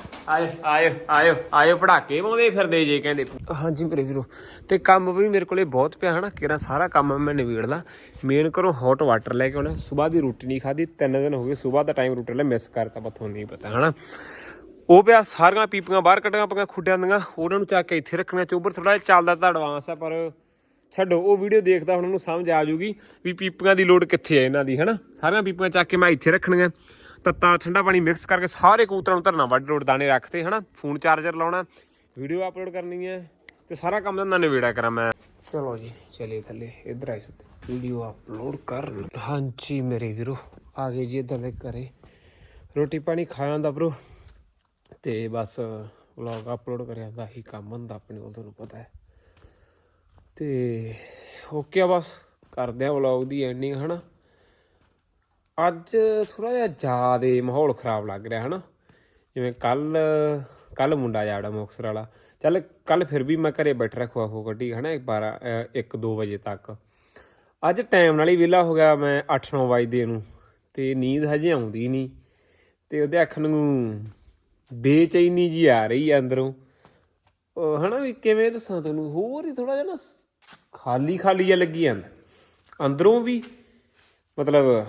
ਆਇਓ ਆਇਓ ਆਇਓ ਆਇਓ, ਪੜਾਕੇ ਪਾਉਂਦੇ ਫਿਰਦੇ ਜੇ ਕਹਿੰਦੇ। ਹਾਂਜੀ ਮੇਰੇ ਵੀਰੋ, ਤੇ ਕੰਮ ਵੀ ਮੇਰੇ ਕੋਲੇ ਬਹੁਤ ਪਿਆ ਹਨਾ ਕਿਰਾ ਸਾਰਾ ਕੰਮ ਮੈਂ ਨਿਬੇੜਦਾ। ਮੇਨ ਕਰੋ ਹੌਟ ਵਾਟਰ ਲੈ ਕੇ ਆਉਣਾ, ਸਵੇਰ ਦੀ ਰੋਟੀ ਨਹੀਂ ਖਾਦੀ ਤਿੰਨ ਦਿਨ ਹੋ ਗਏ, ਸਵੇਰ ਦਾ ਟਾਈਮ ਰੋਟੀ ਲੈ ਮਿਸ ਕਰਤਾ ਪਥੋਂ ਨਹੀਂ ਪਤਾ ਹਨਾ। ਉਹ ਪਿਆ ਸਾਰੀਆਂ ਪੀਪੀਆਂ ਬਾਹਰ ਕੱਢੀਆਂ ਪਈਆਂ ਖੁੱਡਿਆਂ ਦੀਆਂ, ਉਹਨਾਂ ਨੂੰ ਚੱਕ ਕੇ ਇੱਥੇ ਰੱਖਣਾ ਚੋਬਰ ਥੋੜਾ ਜਿਹਾ ਚੱਲਦਾ ਤਾਂ ਐਡਵਾਂਸ ਆ, ਪਰ ਛੱਡੋ, ਉਹ ਵੀਡੀਓ ਦੇਖਦਾ ਹੁਣ ਉਹਨੂੰ ਸਮਝ ਆ ਜੂਗੀ ਵੀ ਪੀਪੀਆਂ ਦੀ ਲੋੜ ਕਿੱਥੇ ਹੈ ਇਹਨਾਂ ਦੀ ਹਨਾ। ਸਾਰੀਆਂ ਪੀਪੀਆਂ ਚੱਕ ਕੇ ਮੈਂ ਇੱਥੇ ਰੱਖਣੀਆਂ। ਤੱਤਾ ਠੰਡਾ ਪਾਣੀ ਮਿਕਸ ਕਰਕੇ ਸਾਰੇ ਕਬੂਤਰਾਂ ਨੂੰ ਧਰਨਾ ਵੱਡ ਲੋਡ ਦਾਣੇ ਰੱਖਤੇ, ਹਨਾ? ਫੋਨ ਚਾਰਜਰ ਲਾਉਣਾ ਵੀਡੀਓ ਅਪਲੋਡ ਕਰਨੀ ਹੈ ਤੇ ਸਾਰਾ ਕੰਮ ਦਾ ਨਵੇੜਾ ਕਰਾਂ ਮੈਂ। ਚਲੋ ਜੀ ਚਲੇ ਥੱਲੇ, ਇੱਧਰ ਆਈ ਸੁੱਤੇ। ਵੀਡੀਓ ਅਪਲੋਡ ਕਰਨ। ਹਾਂਜੀ ਮੇਰੇ ਵੀਰੋ, ਆ ਗਏ ਜੀ ਇੱਧਰ ਦੇ ਘਰੇ। ਰੋਟੀ ਪਾਣੀ ਖਾਣ ਦਾ ਬ్రో ਤੇ ਬਸ ਵਲੌਗ ਅਪਲੋਡ ਕਰਿਆ ਦਾ ਹੀ ਕੰਮ ਹੁੰਦਾ ਆਪਣੇ ਕੋਲ, ਤੁਹਾਨੂੰ ਪਤਾ ਹੈ। ਤੇ ਓਕੇ ਬਸ। ਕਰਦੇ ਆ ਵਲੌਗ ਦੀ ਐਂਡਿੰਗ ਹਨਾ? ਅੱਜ ਥੋੜਾ ਜਿਹਾ ਜ਼ਿਆਦੇ ਮਾਹੌਲ ਖਰਾਬ ਲੱਗ ਰਿਹਾ, ਹਨਾ? ਜਿਵੇਂ ਕੱਲ ਕੱਲ ਮੁੰਡਾ ਜਾੜਾ ਮੁਕਸਰ ਵਾਲਾ। ਚੱਲ ਕੱਲ ਫਿਰ ਵੀ ਮੈਂ ਘਰੇ ਬੈਠਾ ਰੱਖਵਾ ਹੋ ਗੱਡੀ ਹਨਾ 12 1 2 ਵਜੇ ਤੱਕ। ਅੱਜ ਟਾਈਮ ਨਾਲ ਹੀ ਵਿਹਲਾ ਹੋ ਗਿਆ ਮੈਂ 8-9 ਵਜੇ ਨੂੰ, ਤੇ ਨੀਂਦ ਹਜੇ ਆਉਂਦੀ ਨਹੀਂ। ਤੇ ਉਹਦੇ ਅੱਖ ਨੂੰ ਬੇਚੈਨੀ ਜੀ ਆ ਰਹੀ ਆ ਅੰਦਰੋਂ। ਉਹ ਹਨਾ ਵੀ ਕਿਵੇਂ ਦੱਸਾਂ ਤੁਹਾਨੂੰ, ਹੋਰ ਹੀ ਥੋੜਾ ਜਿਹਾ ਨਾ ਖਾਲੀ ਖਾਲੀ ਜਿਹਾ ਲੱਗੀ ਜਾਂਦਾ। ਅੰਦਰੋਂ ਵੀ ਮਤਲਬ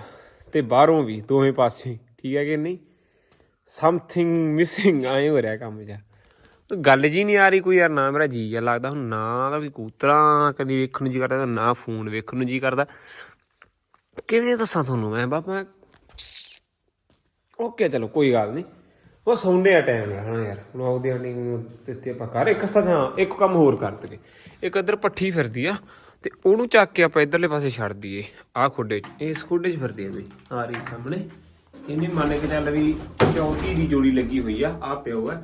ਤੇ ਬਾਹਰੋਂ ਵੀ ਦੋਵੇਂ ਪਾਸੇ ਠੀਕ ਹੈ ਕਿ ਨਹੀਂ? ਸਮਥਿੰਗ ਮਿਸਿੰਗ ਆਏ ਹੋ ਰਿਹਾ ਕੰਮ ਜਾ ਗੱਲ ਜੀ ਨਹੀਂ ਆ ਰਹੀ ਕੋਈ, ਯਾਰ ਨਾ ਮੇਰਾ ਜੀ ਜਿਹਾ ਲੱਗਦਾ। ਹੁਣ ਨਾ ਦਾ ਵੀ ਕੂਤਰਾ ਕਦੀ ਵੇਖਣ ਨੂੰ ਜੀ ਕਰਦਾ, ਨਾ ਫੋਨ ਵੇਖਣ ਨੂੰ ਜੀ ਕਰਦਾ। ਕਿਵੇਂ ਦੱਸਾਂ ਤੁਹਾਨੂੰ ਮੈਂ? ਬਾਪਾ ਓਕੇ ਚਲੋ, ਕੋਈ ਗੱਲ ਨਹੀਂ। ਉਹ ਸੌਂਦੇ ਆ ਟਾਈਮ ਨਾਲ ਯਾਰ। ਵਲੌਗ ਦੀ ਅਰਨਿੰਗ ਦਿੱਤੀ ਆਪਾਂ ਕਰ ਇੱਕ ਸੱਚ ਇੱਕ ਕੰਮ ਹੋਰ ਕਰ ਦਈਏ ਇੱਕ ਇੱਧਰ ਪੱਠੀ ਫਿਰਦੀ ਆ। ਤੇ ਉਹਨੂੰ ਚੱਕ ਕੇ ਆਪਾਂ ਇਧਰਲੇ ਪਾਸੇ ਛੱਡ ਦਈਏ। ਆਹ ਖੁੱਡੇ 'ਚ। ਇਸ ਖੁੱਡੇ 'ਚ ਫਿਰਦੀ ਆ ਬਈ ਆ ਰਹੀ ਸਾਹਮਣੇ। ਇਹਨੇ ਮੰਨ ਕੇ ਚੱਲ ਵੀ ਚੌਥੀ ਦੀ ਜੋੜੀ ਲੱਗੀ ਹੋਈ ਆ ਆ ਪਿਓ ਆ।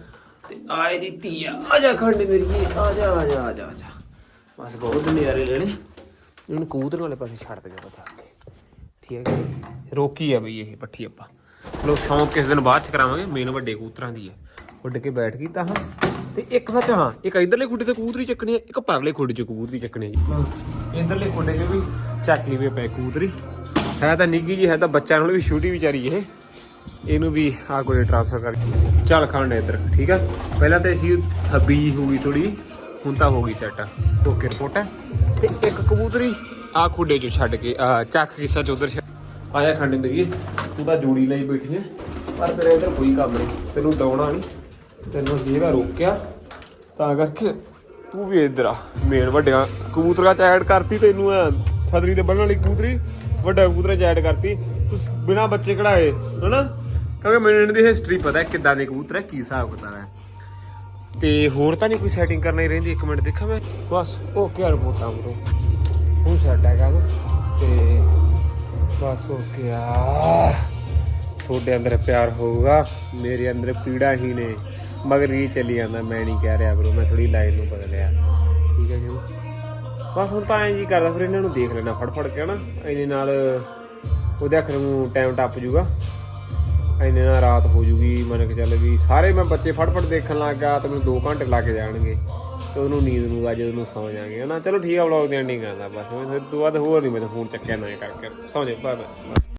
ਤੇ ਆ ਇਹਦੀ ਧੀ ਆ। ਆ ਜਾ ਖੰਡ ਮੇਰੀ ਆ ਜਾ ਆ ਜਾ ਆ ਜਾ ਆ ਜਾ। ਬਸ ਬਹੁਤ ਨਜ਼ਾਰੇ ਲੈਣੇ ਇਹਨੂੰ ਕਬੂਤਰ ਵਾਲੇ ਪਾਸੇ ਛੱਡ ਦੇ ਪਤਾ ਠੀਕ ਹੈ ਰੋਕੀ ਆ ਬਈ ਇਹ ਪੱਠੀ ਆਪਾਂ। ਚਲੋ ਸ਼ੌਂਕ ਕਿਸ ਦਿਨ ਬਾਅਦ ਚ ਕਰਾਵਾਂਗੇ। ਮੇਨ ਵੱਡੇ ਕਬੂਤਰਾਂ ਦੀ ਹੈ ਉੱਡ ਕੇ ਬੈਠ ਗਈ ਤਾਂ ਹਾਂ। ਤੇ ਇੱਕ ਸੱਚ ਹਾਂ, ਇੱਕ ਇਧਰਲੇ ਖੁੱਡੇ ਤੇ ਕਬੂਤਰੀ ਚੱਕਣੀ ਹੈ, ਇੱਕ ਪਰਲੇ ਖੁੱਡੇ 'ਚ ਕਬੂਤਰੀ ਚੱਕਣੀ ਹੈ ਜੀ। ਇਧਰਲੇ ਖੁੱਡੇ 'ਚ ਵੀ ਚੱਕ ਲਈ ਵੀ ਪੈ ਕਬੂਤਰੀ। ਹੈ ਤਾਂ ਨਿੱਗੀ ਜੀ ਹੈ ਤਾਂ ਬੱਚਿਆਂ ਨਾਲ ਵੀ ਛੋਟੀ ਵਿਚਾਰੀ ਇਹ। ਇਹਨੂੰ ਵੀ ਆ ਕੋਈ ਟ੍ਰਾਂਸਫਰ ਕਰਕੇ ਚੱਲ ਖੰਡ ਇੱਧਰ, ਠੀਕ ਹੈ ਪਹਿਲਾਂ ਤਾਂ ਅਸੀਂ ਹੱਬੀ ਹੋ ਗਈ ਥੋੜੀ ਹੁਣ ਤਾਂ ਹੋ ਗਈ ਸੈੱਟ ਓਕੇ ਰਿਪੋਰਟ ਹੈ ਤੇ ਇੱਕ ਕਬੂਤਰੀ ਆ ਖੁੱਡੇ 'ਚੋਂ ਛੱਡ ਕੇ, ਆ ਚੱਕ ਕੇ ਸੱਚ ਉਧਰ ਆਇਆ ਖੰਡ ਮੇਰੀਏ ਤੂੰ ਤਾਂ ਜੋੜੀ ਲਈ ਬੈਠੀ ਹੈ ਪਰ ਤੇਰੇ ਇੱਧਰ ਕੋਈ ਕੰਮ ਨਹੀਂ, ਤੈਨੂੰ ਡਾਉਣਾ ਨਹੀਂ। ਤੈਨੂੰ ਜੇਗਾ ਰੋਕਿਆ, ਤਾਂ ਕਰਕੇ ਤੂੰ ਵੀ ਇੱਧਰ ਆ। ਮੇਨ ਵੱਡਿਆਂ ਕਬੂਤਰਾਂ ਚ ਐਡ ਕਰਤੀ ਤੈਨੂੰ ਆ? ਫਦਰੀ ਤੇ ਬੰਨਣ ਵਾਲੀ ਕਬੂਤਰੀ, ਵੱਡਾ ਕਬੂਤਰਾਂ ਚ ਐਡ ਕਰਤੀ। ਤੂੰ ਬਿਨਾ ਬੱਚੇ ਕਢਾਏ, ਹਨਾ? ਕਿਉਂਕਿ ਮੈਨੂੰ ਇਹਨਾਂ ਦੀ ਹਿਸਟਰੀ ਪਤਾ ਕਿੱਦਾਂ ਦੇ ਕਬੂਤਰ ਹੈ ਕੀ ਹਿਸਾਬ ਕਿਤਾਬ ਹੈ ਤੇ ਹੋਰ ਤਾਂ ਨਹੀਂ ਕੋਈ ਸੈਟਿੰਗ ਕਰਨੀ ਰਹਿੰਦੀ, ਇੱਕ ਮਿੰਟ ਦੇਖਾਂ ਮੈਂ। ਬਸ ਓਕੇ ਰਿਪੋਰਟਾਂ ਬਰੋ ਹੁਣ ਸੈਟ ਹੈਗਾ ਵਾ ਤੇ ਬਸ ਓਕੇ ਆ। ਤੁਹਾਡੇ ਅੰਦਰ ਪਿਆਰ ਹੋਊਗਾ, ਮੇਰੇ ਅੰਦਰ ਪੀੜਾ ਹੀ ਨੇ। ਮਗਰ ਇਹ ਚੱਲੀ ਜਾਂਦਾ, ਮੈਂ ਨਹੀਂ ਕਹਿ ਰਿਹਾ ਬਰੋ ਮੈਂ ਥੋੜੀ ਲਾਈਨ ਨੂੰ ਬਦਲਿਆ। ਠੀਕ ਹੈ ਜੀ। ਬਸ ਹੁਣ ਤਾਂ ਐਂ ਜੀ ਕਰਦਾ, ਫਿਰ ਇਹਨਾਂ ਨੂੰ ਦੇਖ ਲੈਣਾ ਫੜ ਫੜ ਕੇ ਹਨਾ ਇਹਨੇ ਨਾਲ ਉਹਦੇ ਅੱਖ ਨੂੰ ਟਾਈਮ ਟੱਪ ਜੂਗਾ। ਇੰਨੇ ਨਾਲ ਰਾਤ ਹੋ ਜੂਗੀ, ਮੰਨ ਕੇ ਚੱਲ ਵੀ ਸਾਰੇ ਮੈਂ ਬੱਚੇ ਫੜ ਫੜ ਦੇਖਣ ਲੱਗ ਗਿਆ, ਤੇ ਮੈਨੂੰ 2 ਘੰਟੇ ਲੱਗ ਜਾਣਗੇ। ਤੇ ਉਹਨੂੰ ਨੀਂਦ ਨੂੰ ਆ ਜਦੋਂ ਨੂੰ ਸੌ ਜਾਾਂਗੇ ਹਨਾ। ਚਲੋ ਠੀਕ ਆ ਵਲੌਗ ਦੀ ਐਂਡਿੰਗ ਕਰਦਾ ਬਸ, ਮੈਂ ਫਿਰ ਤੋਂ ਬਾਅਦ ਹੋਰ ਨਹੀਂ ਮੈਂ ਫੋਨ ਚੱਕਿਆ ਨਾ ਇਹ ਕਰਕੇ। ਸੌ ਜਾ ਬਾਏ